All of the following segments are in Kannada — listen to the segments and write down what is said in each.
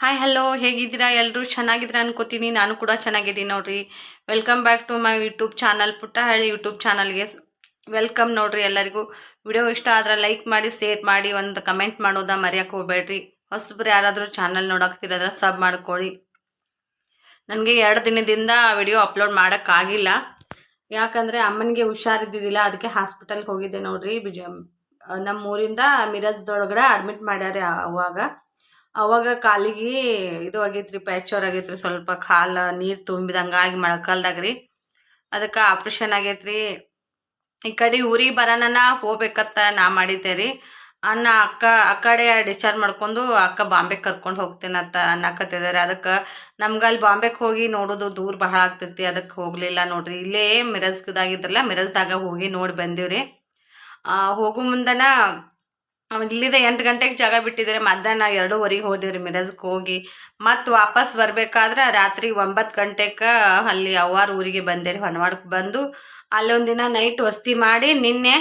ಹಾಯ್ ಹಲೋ ಹೇಗಿದ್ದೀರಾ? ಎಲ್ಲರೂ ಚೆನ್ನಾಗಿದ್ದೀರಾ ಅನ್ಕೋತೀನಿ. ನಾನು ಕೂಡ ಚೆನ್ನಾಗಿದ್ದೀನಿ ನೋಡ್ರಿ. Welcome back to my YouTube channel Puttahalli YouTube ಚಾನಲ್ಗೆ ವೆಲ್ಕಮ್ ನೋಡ್ರಿ ಎಲ್ಲರಿಗೂ. ವಿಡಿಯೋ ಇಷ್ಟ ಆದ್ರೆ ಲೈಕ್ ಮಾಡಿ ಶೇರ್ ಮಾಡಿ, ಒಂದು ಕಮೆಂಟ್ ಮಾಡೋದ ಮರೆಯೋಕೆ ಹೋಗ್ಬೇಡ್ರಿ. ಹೊಸಬ್ರು ಯಾರಾದರೂ ಚಾನಲ್ ನೋಡೋಕ್ತಿರೋದ್ರೆ ಸಬ್ ಮಾಡ್ಕೊಳ್ಳಿ. ನನಗೆ ಎರಡು ದಿನದಿಂದ ವಿಡಿಯೋ ಅಪ್ಲೋಡ್ ಮಾಡೋಕ್ಕಾಗಿಲ್ಲ. ಯಾಕಂದರೆ ಅಮ್ಮನಿಗೆ ಹುಷಾರಿದ್ದಿದ್ದಿಲ್ಲ, ಅದಕ್ಕೆ ಹಾಸ್ಪಿಟಲ್ಗೆ ಹೋಗಿದ್ದೆ ನೋಡ್ರಿ. ಬಿಜ ನಮ್ಮ ಊರಿಂದ ಮಿರಜ್ದೊಳಗಡೆ ಅಡ್ಮಿಟ್ ಮಾಡ್ಯಾರೆ ಅವಾಗ. ಅವಾಗ ಕಾಲಿಗೆ ಇದು ಆಗೈತ್ರಿ ಪ್ಯಾಚರ್ ಆಗೈತ್ರಿ, ಸ್ವಲ್ಪ ಕಾಲ ನೀರು ತುಂಬಿದಂಗಾಗಿ ರೀ ಅದಕ್ಕೆ ಆಪ್ರೇಷನ್ ಆಗೈತ್ರಿ. ಈ ಕಡೆ ಊರಿಗೆ ಬರೋಣ ಹೋಗ್ಬೇಕತ್ತ ನಾ ಮಾಡಿದ್ದೆ ರೀ ಅನ್ನ ಅಕ್ಕ ಆ ಕಡೆ ಡಿಸ್ಚಾರ್ಜ್ ಮಾಡ್ಕೊಂಡು ಅಕ್ಕ ಬಾಂಬೆಗೆ ಕರ್ಕೊಂಡು ಹೋಗ್ತೇನಂತ ಅನ್ನಕತ್ತಿದ್ದಾರೆ. ಅದಕ್ಕೆ ನಮ್ಗೆ ಅಲ್ಲಿ ಬಾಂಬೆಗೆ ಹೋಗಿ ನೋಡೋದು ದೂರ ಬಹಳ ಆಗ್ತೈತಿ, ಅದಕ್ಕೆ ಹೋಗಲಿಲ್ಲ ನೋಡ್ರಿ. ಇಲ್ಲೇ ಮಿರಜ್ದಾಗಿದ್ರಲ್ಲ, ಮಿರಜ್ದಾಗ ಹೋಗಿ ನೋಡಿ ಬಂದೀವ್ರಿ. ಹೋಗೋ ಮುಂದನ ಇಲ್ಲಿದ ಎಂಟು ಗಂಟೆಗೆ ಜಾಗ ಬಿಟ್ಟಿದ್ರೆ. ಮಧ್ಯಾಹ್ನ ಎರಡೂವರೆಗೆ ಹೋದಿವ್ರಿ ಮಿರಜ್ಗೆ ಹೋಗಿ. ಮತ್ತು ವಾಪಸ್ ಬರಬೇಕಾದ್ರೆ ರಾತ್ರಿ ಒಂಬತ್ತು ಗಂಟೆಗೆ ಅಲ್ಲಿ ಅವ್ವಾರು ಊರಿಗೆ ಬಂದೆ ರೀ ಹೊನವಾಡಕ್ಕೆ ಬಂದು. ಅಲ್ಲೊಂದು ದಿನ ನೈಟ್ ವಸ್ತಿ ಮಾಡಿ ನಿನ್ನೆ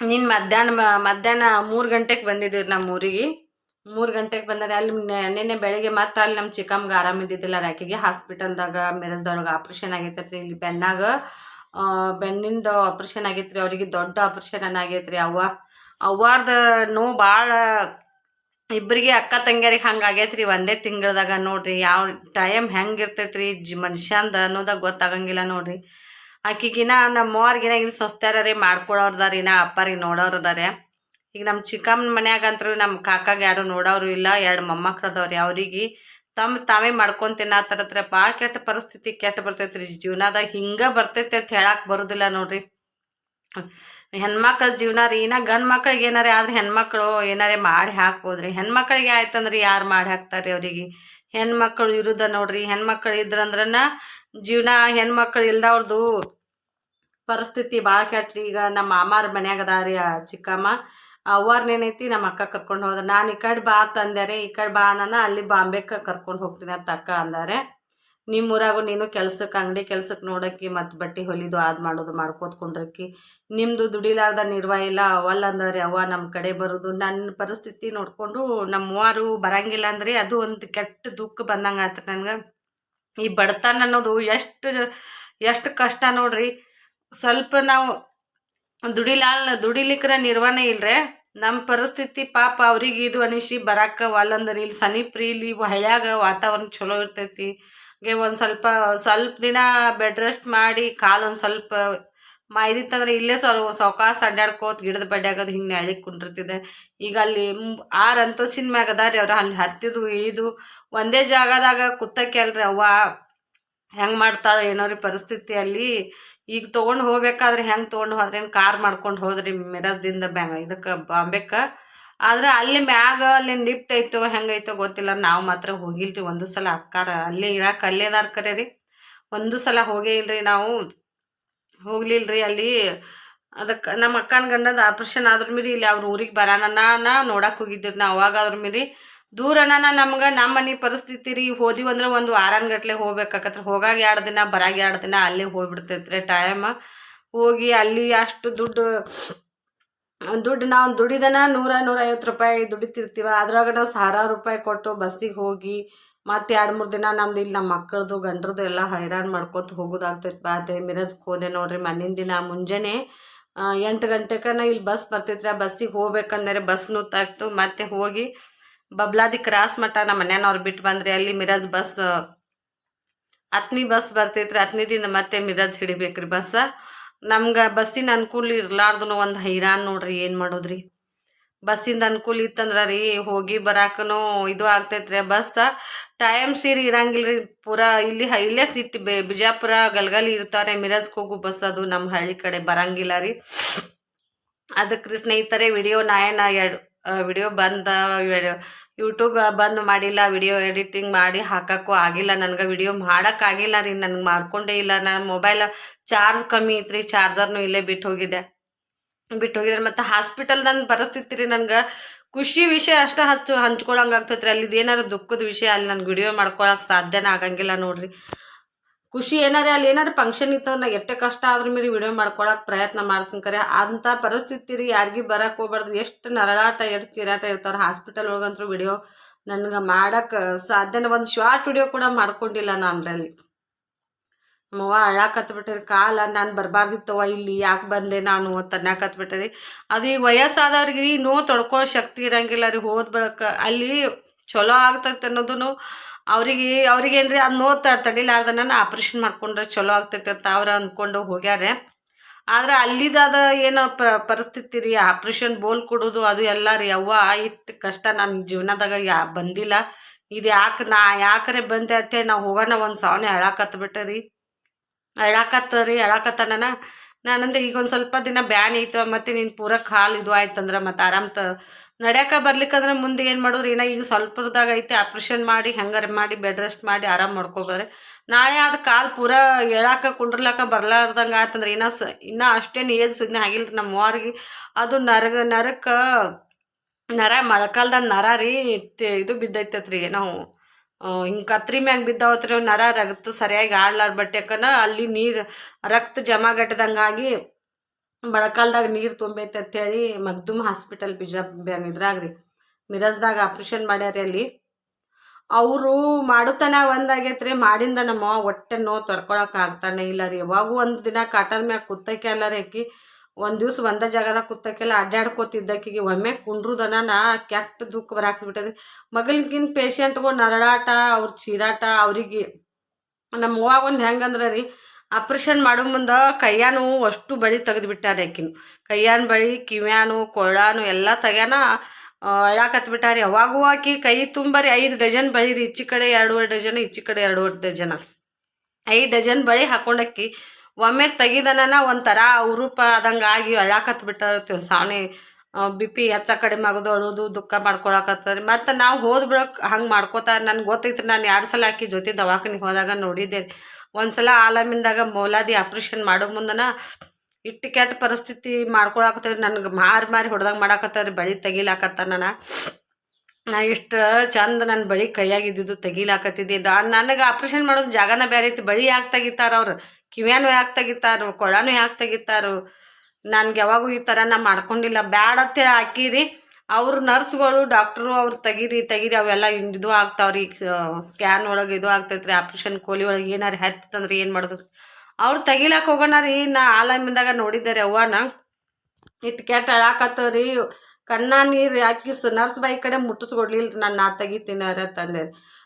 ನಿನ್ನ ಮಧ್ಯಾಹ್ನ ಮಧ್ಯಾಹ್ನ ಮೂರು ಗಂಟೆಗೆ ಬಂದಿದ್ದೀವಿ ನಮ್ಮ ಊರಿಗೆ. ಮೂರು ಗಂಟೆಗೆ ಬಂದರೆ. ಅಲ್ಲಿ ನಿನ್ನೆ ಬೆಳಿಗ್ಗೆ ಮತ್ತೆ ಅಲ್ಲಿ ನಮ್ಮ ಚಿಕ್ಕಮ್ಮಗೆ ಆರಾಮಿದ್ದಿದ್ದಿಲ್ಲ ರಾಕಿಗೆ ಹಾಸ್ಪಿಟಲ್ದಾಗ ಮಿರಜ್ದೊಳಗೆ ಆಪ್ರೇಷನ್ ಆಗೈತತ್ರಿ. ಇಲ್ಲಿ ಬೆನ್ನಾಗ ಬೆನ್ನಿಂದ ಆಪ್ರೇಷನ್ ಆಗೈತ್ರಿ. ಅವರಿಗೆ ದೊಡ್ಡ ಆಪ್ರೇಷನ್ ಆಗೈತ್ರಿ ಅವ್ವ. ಅವ್ವಾರ್ದ ನೋವು ಭಾಳ ಇಬ್ಬರಿಗೆ ಅಕ್ಕ ತಂಗಿಯರಿಗೆ ಹಂಗೆ ಆಗೈತ್ರಿ ಒಂದೇ ತಿಂಗಳದಾಗ ನೋಡ್ರಿ. ಯಾವ ಟೈಮ್ ಹೆಂಗೆ ಇರ್ತೈತ್ರಿ ಜಿ ಮನುಷ್ಯಂದ ಅನ್ನೋದಾಗ ಗೊತ್ತಾಗಂಗಿಲ್ಲ ನೋಡ್ರಿ. ಆಕಿಗಿನ ನಮ್ಮ ಅವ್ರಿಗಿನ ಇಲ್ಲಿ ಸ್ವಸ್ತಾರ ರೀ ನಾ ಅಪ್ಪಾರಿ ನೋಡೋರ್ದಾರೆ ಈಗ ನಮ್ಮ ಚಿಕ್ಕಮ್ಮನ ಮನ್ಯಾಗಂತ್ರು ನಮ್ಮ ಕಾಕಾಗ ಯಾರು ನೋಡೋರು ಇಲ್ಲ, ಎರಡು ಮೊಮ್ಮಕ್ಕಳದವ್ರಿ ಅವ್ರಿಗೆ. ತಮ್ಮ ತಾವೇ ಮಾಡ್ಕೊಂಡ್ ತಿನ್ನತ್ತಾರತ್ರ ಭಾಳ ಕೆಟ್ಟ ಪರಿಸ್ಥಿತಿ ಕೆಟ್ಟ ಬರ್ತೈತ್ರಿ. ಜೀವನದಾಗ ಹಿಂಗೆ ಬರ್ತೈತೆ ಅಂತ ಹೇಳಕ್ಕೆ ಬರೋದಿಲ್ಲ ನೋಡ್ರಿ. ಹೆಣ್ಮಕ್ಳ ಜೀವನ ರೀ, ಇನ್ನ ಗಂಡು ಮಕ್ಳಿಗೆ ಏನಾರೇ ಆದ್ರೆ ಹೆಣ್ಮಕ್ಳು ಏನಾರೆ ಮಾಡಿ ಹಾಕ್ಬೋದ್ರಿ. ಹೆಣ್ಮಕ್ಳಿಗೆ ಆಯ್ತಂದ್ರೆ ಯಾರು ಮಾಡಿ ಹಾಕ್ತಾರೆ ಅವರಿಗೆ. ಹೆಣ್ಮಕ್ಳು ಇರುದ ನೋಡ್ರಿ, ಹೆಣ್ಮಕ್ಳು ಇದ್ರಂದ್ರನ ಜೀವನ ಹೆಣ್ಮಕ್ಳು ಇಲ್ದವ್ರದ್ದು ಪರಿಸ್ಥಿತಿ ಭಾಳ ಕೆಟ್ರಿ. ಈಗ ನಮ್ಮ ಮಾಮಾರ ಮನ್ಯಾಗ ಅದಾರಿ ಚಿಕ್ಕಮ್ಮ. ಅವ್ವಾರ್ನೇನೈತಿ ನಮ್ಮ ಅಕ್ಕ ಕರ್ಕೊಂಡು ಹೋದ್ರೆ ನಾನು ಈ ಕಡೆ ಬಾ ತಂದರೆ ಈ ಕಡೆ ಬಾ ನಾನು ಅಲ್ಲಿ ಬಾಂಬೆಗೆ ಕರ್ಕೊಂಡು ಹೋಗ್ತೀನಿ ಅಂತ ಅಕ್ಕ ಅಂದಾರೆ. ನಿಮ್ಮ ಊರಾಗು ನೀನು ಕೆಲ್ಸಕ್ಕೆ ಅಂಗಡಿ ಕೆಲ್ಸಕ್ಕೆ ನೋಡೋಕ್ಕೆ, ಮತ್ತು ಬಟ್ಟೆ ಹೊಲಿದು ಅದು ಮಾಡೋದು ಮಾಡ್ಕೋತ ಕುಂಡ್ರಕ್ಕಿ ನಿಮ್ಮದು ದುಡಿಲಾರ್ದ ನಿರ್ವಾಹ ಇಲ್ಲ ಅವಲ್ಲ ಅಂದಾರೆ, ಅವ್ವ ನಮ್ಮ ಕಡೆ ಬರೋದು. ನನ್ನ ಪರಿಸ್ಥಿತಿ ನೋಡಿಕೊಂಡು ನಮ್ಮ ಮೂವರು ಬರಂಗಿಲ್ಲ ಅಂದ್ರೆ ಅದು ಒಂದು ಕೆಟ್ಟ ದುಃಖ ಬಂದಂಗೆ ಆಯ್ತು ನನಗೆ. ಈ ಬಡತನ ಅನ್ನೋದು ಎಷ್ಟು ಎಷ್ಟು ಕಷ್ಟ ನೋಡ್ರಿ. ಸ್ವಲ್ಪ ನಾವು ದುಡಿಲಾಲ್ ದುಡಿಲಿಕ್ಕರ ನಿರ್ವಹಣೆ ಇಲ್ರೆ ನಮ್ಮ ಪರಿಸ್ಥಿತಿ ಪಾಪ ಅವ್ರಿಗೆ ಇದು ಅನಿಸಿ ಬರಾಕ ಒಲ್ಲಂದ್ರೆ ಇಲ್ಲಿ ಸನಿಪ್ರಿ ಇಲ್ಲಿ ಹಳ್ಳ್ಯಾಗ ವಾತಾವರಣ ಚಲೋ ಇರ್ತೈತಿ. ಹಾಗೆ ಒಂದು ಸ್ವಲ್ಪ ಸ್ವಲ್ಪ ದಿನ ಬೆಡ್ ರೆಸ್ಟ್ ಮಾಡಿ ಕಾಲು ಒಂದು ಸ್ವಲ್ಪ ಮೈದಿತ್ತಂದ್ರೆ ಇಲ್ಲೇ ಸ್ವಲ್ಪ ಸೌಕಾಸ ಅಡ್ಡಾಡ್ಕೋತ ಗಿಡದ ಬಡ್ಯಾಗದು ಹಿಂಗೆ ನೆಳಿಗೆ ಕುಂಡಿರ್ತಿದೆ ಈಗ ಅಲ್ಲಿ ಆರು ಅಂತಸ್ತಿನ ಮ್ಯಾಗ ಅದಾರಿ ಅವ್ರು, ಅಲ್ಲಿ ಹತ್ತಿದು, ಇಳಿದು, ಒಂದೇ ಜಾಗದಾಗ ಕುತ್ತಕ್ಕೆ ಅಲ್ರಿ ಅವ್ವ ಹೆಂಗೆ ಮಾಡ್ತಾಳೆ ಏನೋ ರೀ ಪರಿಸ್ಥಿತಿ ಅಲ್ಲಿ ಈಗ ತೊಗೊಂಡು ಹೋಗ್ಬೇಕಾದ್ರೆ ಹೆಂಗೆ ತೊಗೊಂಡು ಹೋದ್ರೆ ಕಾರ್ ಮಾಡ್ಕೊಂಡು ಹೋದ್ರಿ ಮಿರರ್ದಿಂದ ಬ್ಯಾಂಗ್ ಇದಕ್ಕೆ ಬಾಂಬೆಕ್ಕೆ. ಆದ್ರೆ ಅಲ್ಲಿ ಮ್ಯಾಗ ಅಲ್ಲಿ ಲಿಫ್ಟ್ ಐತೋ ಹೆಂಗೈತೋ ಗೊತ್ತಿಲ್ಲ. ನಾವು ಮಾತ್ರ ಹೋಗಿಲ್ರಿ ಒಂದು ಸಲ ಅಕ್ಕಾರ. ಅಲ್ಲಿ ಇರಾಕ ಅಲ್ಲೇ ಅದಾರ ಕರೆ ರೀ. ಒಂದು ಸಲ ಹೋಗೇ ಇಲ್ರಿ ನಾವು. ಹೋಗ್ಲಿಲ್ರಿ ಅಲ್ಲಿ. ಅದಕ್ಕೆ ನಮ್ಮ ಅಕ್ಕನ ಗಂಡದ ಆಪ್ರೇಷನ್ ಆದ್ರ ಮೀರಿ ಇಲ್ಲಿ ಅವ್ರ ಊರಿಗೆ ಬರಾನ ನೋಡಕ್ಕೆ ಹೋಗಿದ್ದಿರಿ ನಾ. ಅವಾಗ ಅದ್ರ ಮೀರಿ ದೂರನ ನಮ್ಗೆ ನಮ್ಮ ಮನೆ ಪರಿಸ್ಥಿತಿ ರೀ. ಹೋದಿವಿ ಅಂದ್ರೆ ಒಂದು ವಾರನ್ಗಟ್ಲೆ ಹೋಗ್ಬೇಕಾಕತ್ರ. ಹೋಗಾಗ ಎರಡು ದಿನ, ಬರಾಗ ಎರಡು ದಿನ ಅಲ್ಲೇ ಹೋಗ್ಬಿಡ್ತೈತ್ರಿ ಟೈಮ್. ಹೋಗಿ ಅಲ್ಲಿ ಅಷ್ಟು ದುಡ್ಡು ದುಡ್ಡು ನಾವು ದುಡಿದನ ನೂರ ನೂರೈವತ್ತು ರೂಪಾಯಿ ದುಡಿತಿರ್ತೀವ. ಅದ್ರಾಗ ನಾವು ಸಾವಿರಾರು ರೂಪಾಯಿ ಕೊಟ್ಟು ಬಸ್ಸಿಗೆ ಹೋಗಿ ಮತ್ತೆ ಎರಡು, ಮೂರು ದಿನ ನಮ್ದು ಇಲ್ಲಿ ನಮ್ಮ ಮಕ್ಕಳದು ಗಂಡ್ರದ್ದು ಎಲ್ಲ ಹೈರಾಣ್ ಮಾಡ್ಕೊತ ಹೋಗೋದಾಗ್ತೈತೆ ಬಾತೆ. ಮಿರಜ್ಗೆ ಹೋದೆ ನೋಡ್ರಿ ಮಣ್ಣಿನ ದಿನ ಮುಂಜಾನೆ ಎಂಟು ಗಂಟೆಕನ ಇಲ್ಲಿ ಬಸ್ ಬರ್ತಿದ್ರೆ ಬಸ್ಸಿಗೆ ಹೋಗ್ಬೇಕಂದ್ರೆ ಬಸ್ ತಾಕ್ತು ಮತ್ತೆ ಹೋಗಿ ಬಬ್ಲಾದಿ ಕ್ರಾಸ್ ಮಟ್ಟ ನಮ್ಮ ಮನೆಯವ್ರು ಬಿಟ್ಟು ಬಂದ್ರಿ. ಅಲ್ಲಿ ಮಿರಾಜ್ ಬಸ್ ಹತ್ನಿ ಬಸ್ ಬರ್ತೈತ್ರಿ ದಿನ ಮತ್ತೆ ಮಿರಾಜ್ ಹಿಡಿಬೇಕ್ರಿ ಬಸ್. ನಮ್ಗೆ ಬಸ್ಸಿನ ಅನುಕೂಲ ಇರ್ಲಾರ್ದು ಒಂದು ಹೈರಾಣ ನೋಡ್ರಿ, ಏನು ಮಾಡೋದ್ರಿ? ಬಸ್ಸಿಂದ ಅನುಕೂಲ ಇತ್ತಂದ್ರೆ ರೀ, ಹೋಗಿ ಬರಾಕನು ಇದು ಆಗ್ತೈತ್ರಿ ಬಸ್. ಟೈಮ್ ಸೀರಿ ಇರಂಗಿಲ್ಲ ರೀ ಪೂರಾ ಇಲ್ಲಿ ಇಲ್ಲೇ ಸಿಟ್ಟು ಬೆ, ಬಿಜಾಪುರ ಗಲ್ಗಲಿ ಇರ್ತಾರೆ ಮಿರಜ್ಗೆ ಹೋಗು ಬಸ್ ಅದು ನಮ್ಮ ಹಳ್ಳಿ ಕಡೆ ಬರಂಗಿಲ್ಲ ರೀ. ಅದಕ್ಕೆ ಸ್ನೇಹಿತರೆ, ವಿಡಿಯೋ ನಾಯನ ಎರಡು ವಿಡಿಯೋ ಬಂದ ಯೂಟ್ಯೂಬ್ ಬಂದ್ ಮಾಡಿಲ್ಲ ವಿಡಿಯೋ ಎಡಿಟಿಂಗ್ ಮಾಡಿ ಹಾಕಕ್ಕೂ ಆಗಿಲ್ಲ. ನನಗೆ ವಿಡಿಯೋ ಮಾಡೋಕ್ಕಾಗಿಲ್ಲ ರೀ, ನನಗೆ ಮಾಡ್ಕೊಂಡೇ ಇಲ್ಲ. ನನ್ನ ಮೊಬೈಲ್ ಚಾರ್ಜ್ ಕಮ್ಮಿ ಐತ್ರಿ ಚಾರ್ಜರ್ನು ಇಲ್ಲೇ ಬಿಟ್ಟು ಹೋಗಿದೆ. ಬಿಟ್ಟು ಹೋಗಿದ್ರೆ. ಮತ್ತು ಹಾಸ್ಪಿಟಲ್ ನನ್ನ ಪರಿಸ್ಥಿತಿ ರೀ ನನಗೆ. ಖುಷಿ ವಿಷಯ ಅಷ್ಟು ಹಚ್ಚು, ಹಂಚ್ಕೊಳಂಗೆ ಅಲ್ಲಿ ಏನಾರ ದುಃಖದ ವಿಷಯ, ಅಲ್ಲಿ ನನಗೆ ವಿಡಿಯೋ ಮಾಡ್ಕೊಳಕ್ಕೆ ಸಾಧ್ಯನೇ ಆಗಂಗಿಲ್ಲ ನೋಡ್ರಿ. ಖುಷಿ ಏನಾರ ಅಲ್ಲಿ ಏನಾದ್ರು ಫಂಕ್ಷನ್ ಇತ್ತು ನಾ ಎಷ್ಟೇ ಕಷ್ಟ ಆದ್ರ ಮೇಲೆ ವಿಡಿಯೋ ಮಾಡ್ಕೊಳಕ್ಕೆ ಪ್ರಯತ್ನ ಮಾಡ್ತೀನಿ ಕರೆ. ಅಂಥ ಪರಿಸ್ಥಿತಿ ರೀ ಯಾರಿಗೂ ಬರಕ್ಕೆ ಹೋಗ್ಬಾರ್ದು. ಎಷ್ಟು ನರಳಾಟ, ಎಷ್ಟು ಚಿರಾಟ ಇರ್ತಾರೆ ಹಾಸ್ಪಿಟಲ್ ಒಳಗಂತೂ ವಿಡಿಯೋ ನನಗೆ ಮಾಡಕ್ ಸಾಧ್ಯನ ಒಂದು ಶಾರ್ಟ್ ವಿಡಿಯೋ ಕೂಡ ಮಾಡ್ಕೊಂಡಿಲ್ಲ ನಾನ್ರಲ್ಲಿ ನಮ್ಮವ್ವ ಅಳಾಕತ್ಬಿಟ್ಟಿರಿ ಕಾಲ ನಾನು ಬರಬಾರ್ದಿತ್ತವ ಇಲ್ಲಿ ಯಾಕೆ ಬಂದೆ ನಾನು ತನ್ನಾಕತ್ಬಿಟ್ಟಿರಿ ಅದು ಈ ವಯಸ್ಸಾದವ್ರಿಗೆ ನೋ ತೊಡ್ಕೊಳ್ಳೋ ಶಕ್ತಿ ಇರಂಗಿಲ್ಲ ರೀ ಹೋದ ಬಳಕ. ಅಲ್ಲಿ ಚಲೋ ಆಗ್ತೈತೆ ಅನ್ನೋದು ಅವ್ರಿಗೆ ಅವ್ರಿಗೇನ್ರಿ ಅದು ನೋವು ತಡಿಲಾರ್ದನ ಆಪ್ರೇಷನ್ ಮಾಡ್ಕೊಂಡ್ರೆ ಚಲೋ ಆಗ್ತೈತೆ ಅಂತ ಅವ್ರು ಅಂದ್ಕೊಂಡು ಹೋಗ್ಯಾರೆ. ಆದ್ರೆ ಅಲ್ಲಿದಾದ ಏನೋ ಪರಿಸ್ಥಿತಿ ರೀ ಆಪ್ರೇಷನ್ ಬೋಲ್ ಕೊಡೋದು ಅದು ಎಲ್ಲ ರೀ, ಅವ್ವ ಇಟ್ಟು ಕಷ್ಟ ನನ್ನ ಜೀವನದಾಗ ಯಾ, ಬಂದಿಲ್ಲ. ಇದು ಯಾಕೆ ನಾ, ಯಾಕರೆ ಬಂದೆ ಅತ್ತೆ ನಾವು ಹೋಗೋಣ ಒಂದು ಸಾವನೆ ಹೇಳಾಕತ್ಬಿಟ್ಟೆ ರೀ. ಹೇಳಾಕತ್ತ ರೀ ಅಳಾಕತ್ತಾನ ನಾನಂದ್ರೆ ಈಗ ಒಂದು ಸ್ವಲ್ಪ ದಿನ ಬ್ಯಾನ್ ಐತ, ಮತ್ತು ನೀನು ಪೂರ ಕಾಲು ಇದು ಆಯ್ತಂದ್ರೆ ಮತ್ತೆ ಆರಾಮ್ ತ ನಡ್ಯಾಕ ಬರ್ಲಿಕ್ಕಂದ್ರೆ ಮುಂದೆ ಏನು ಮಾಡೋದು ಏನೋ ಈಗ ಸ್ವಲ್ಪದಾಗ ಐತೆ ಆಪ್ರೇಷನ್ ಮಾಡಿ, ಹೆಂಗಾರ ಮಾಡಿ ಬೆಡ್ ರೆಸ್ಟ್ ಮಾಡಿ, ಆರಾಮ್ ಮಾಡ್ಕೊಬೋದ್ರೆ. ನಾಳೆ ಅದು ಕಾಲು ಪೂರ ಹೇಳಾಕ, ಕುಂಡ್ರಲಾಕ ಬರ್ಲಾರ್ದಂಗೆ ಆಯ್ತಂದ್ರೆ ಇನ್ನೂ ಸ, ಇನ್ನೂ ಅಷ್ಟೇನು ಏಜ್ ಸುಮ್ಮನೆ ಆಗಿಲ್ಲ ನಮ್ಮ ಅವ್ರಿಗೆ ಅದು ನರಗ ನರಕ್ಕೆ ನರ, ಮೊಳಕಾಲ್ದಾಗ ನರ ರೀ ಇದು ಬಿದ್ದೈತತ್ರಿ. ನಾವು ಹಿಂಗೆ ಕತ್ರಿ ಮ್ಯಾಗ ಬಿದ್ದಾವತ್ರಿ, ನರ ರಕ್ತ ಸರಿಯಾಗಿ ಆಡ್ಲಾರ ಬಟ್ಟೆಕನ ಅಲ್ಲಿ ನೀರು, ರಕ್ತ ಜಮಾಗಟ್ಟದಂಗಾಗಿ ಮೊಳಕಾಲ್ದಾಗ ನೀರು ತುಂಬೈತೆ ಅಂತೇಳಿ ಮಗ್ದುಮ್ ಹಾಸ್ಪಿಟಲ್ ಬಿಜಾಪುರ ಇದ್ರಾಗ ರೀ ಮಿರಜ್ದಾಗ ಆಪ್ರೇಷನ್ ಮಾಡ್ಯಾರಿ ಅಲ್ಲಿ. ಅವರು ಮಾಡುತ್ತಾನ ಒಂದಾಗೈತ್ರಿ, ಮಾಡಿಂದ ನಮ್ಮ ಹೊಟ್ಟೆ ನೋವು ತೊಡ್ಕೊಳಕ್ ಆಗ್ತಾನೆ ಇಲ್ಲ ರೀ. ಯಾವಾಗೂ ಒಂದು ದಿನ ಕಾಟದ ಮ್ಯಾಗ ಕುತ್ತಕ್ಕೆ ಅಲ್ಲ ರೀ ಆಕಿ. ಒಂದು ದಿವ್ಸ ಒಂದ ಜಾಗದಾಗ ಕುತ್ತಕ್ಕೆಲ್ಲ ಅಡ್ಡಾಡ್ಕೋತಿದ್ದಕ್ಕಿಗೆ ಒಮ್ಮೆ ಕುಂಡ್ರುದನ ಕೆಟ್ಟ ದುಃಖ ಬರಾಕ್ಬಿಟ್ಟದ್ರಿ ಮಗಲ್ಗಿನ್ ಪೇಷಂಟ್ಗಳು ನರಳಾಟ, ಅವ್ರ ಚೀರಾಟ, ಅವ್ರಿಗೆ ನಮ್ಮ ಅವ್ವಾಗ ಒಂದು ಹೆಂಗಂದ್ರೆ ರೀ ಆಪ್ರೇಷನ್ ಮಾಡೋ ಮುಂದೆ ಕೈಯಾನು ಅಷ್ಟು ಬಳಿ ತೆಗೆದುಬಿಟ್ಟಾರೆ ಆಕಿನು. ಕೈಯಾನು ಬಳಿ ಕಿವ್ಯಾನು ಕೊಳ್ಳಾನು ಎಲ್ಲ ತೆಗ್ಯಾನ ಅಳಾಕತ್ ಬಿಟ್ಟಾರಿ. ಅವಾಗೂ ಆಕಿ ಕೈ ತುಂಬರಿ ಐದು ಡಜನ್ ಬಳಿ ರೀ. ಈಚೆ ಕಡೆ ಎರಡೂವರೆ ಡಜನ್, ಈಚಿ ಕಡೆ ಎರಡೂವರೆ ಡಜನ. ಐದು ಡಜನ್ ಬಳಿ ಹಾಕೊಂಡಕ್ಕಿ ಒಮ್ಮೆ ತೆಗಿದನ ಒಂಥರ ಉರುಪ ಆದಂಗೆ ಆಗಿ ಅಳಾಕತ್ ಬಿಟ್ಟಿರ್ತೀವಿ ಸಾವಣಿ. ಬಿ ಪಿ ಹೆಚ್ಚ ಕಡಿಮೆ ಆಗೋದು, ಅಳೋದು, ದುಃಖ ಮಾಡ್ಕೊಳಕತ್ತಾರೆ. ಮತ್ತು ನಾವು ಹೋದ್ಬಿಡೋಕೆ ಬಿಡಕ್ ಹಂಗೆ ಮಾಡ್ಕೋತಾರೆ. ನನ್ಗೆ ಗೊತ್ತೈತ್ರಿ, ನಾನು ಎರಡು ಸಲ ಆಕಿ ಜೊತೆ ದವಾಖಾನಿಗೆ ಹೋದಾಗ ನೋಡಿದ್ದೆ. ಒಂದು ಸಲ ಆಲಮಿಂದಾಗ ಮೌಲಾದಿ ಆಪ್ರೇಷನ್ ಮಾಡೋ ಮುಂದನ ಇಟ್ಟು ಕೆಟ್ಟ ಪರಿಸ್ಥಿತಿ ಮಾಡ್ಕೊಳಕತ್ತೀರಿ, ನನಗೆ ಮಾರಿ ಮಾರಿ ಹೊಡೆದಂಗೆ ಮಾಡಾಕತ್ತಾರ, ಬಳಿ ತೆಗಿಲಾಕತ್ತ ನಾನು. ನಾ ಇಷ್ಟು ಚಂದ ನನ್ನ ಬಳಿ ಕೈಯಾಗಿದ್ದು ತೆಗಿಲಾಕತ್ತಿದ್ದೆ. ನಾನು ನನಗೆ ಆಪ್ರೇಷನ್ ಮಾಡೋದು ಜಾಗನ ಬೇರೆ ಐತಿ, ಬಳಿ ಯಾಕೆ ತೆಗಿತಾರ ಅವ್ರು? ಕಿವ್ಯಾನು ಯಾಕೆ ತೆಗಿತಾರು? ಕೊಳಾನು ಯಾಕೆ ತೆಗಿತಾರು? ನನ್ಗೆ ಯಾವಾಗೂ ಈ ಥರ ನಾ ಮಾಡ್ಕೊಂಡಿಲ್ಲ. ಬ್ಯಾಡತ್ತೆ ಅಂತೇಳಿ ಹಾಕಿರಿ. ಅವ್ರು ನರ್ಸ್ಗಳು, ಡಾಕ್ಟ್ರು ಅವ್ರು ತೆಗೀರಿ ತೆಗೀರಿ, ಅವೆಲ್ಲ ಇದು ಆಗ್ತಾವ್ರಿ. ಸ್ಕ್ಯಾನ್ ಒಳಗೆ ಇದು ಆಗ್ತೈತ್ರಿ, ಆಪ್ರೇಷನ್ ಕೋಲಿ ಒಳಗೆ ಏನಾರು ಹತ್ತಂದ್ರೆ ಏನು ಮಾಡೋದು? ಅವ್ರು ತೆಗಿಲಕ್ಕೆ ಹೋಗೋಣ ರೀ, ನಾ ಬಂದಾಗ ರೀ ಅವ್ವನ ಇಟ್ಟು ಕೆಟ್ಟ ಅಳಾಕತ್ತವ್ರಿ. ಕಣ್ಣ ನೀರು ಹಾಕಿ ನರ್ಸ್ ಬಾಯಿ ಕಡೆ ಮುಟ್ಟಿಸ್ಕೊಡ್ಲಿಲ್ಲ ನಾನು ನಾ ತೆಗಿತೀನಿ ಅವ್ರ ತಂದೆ.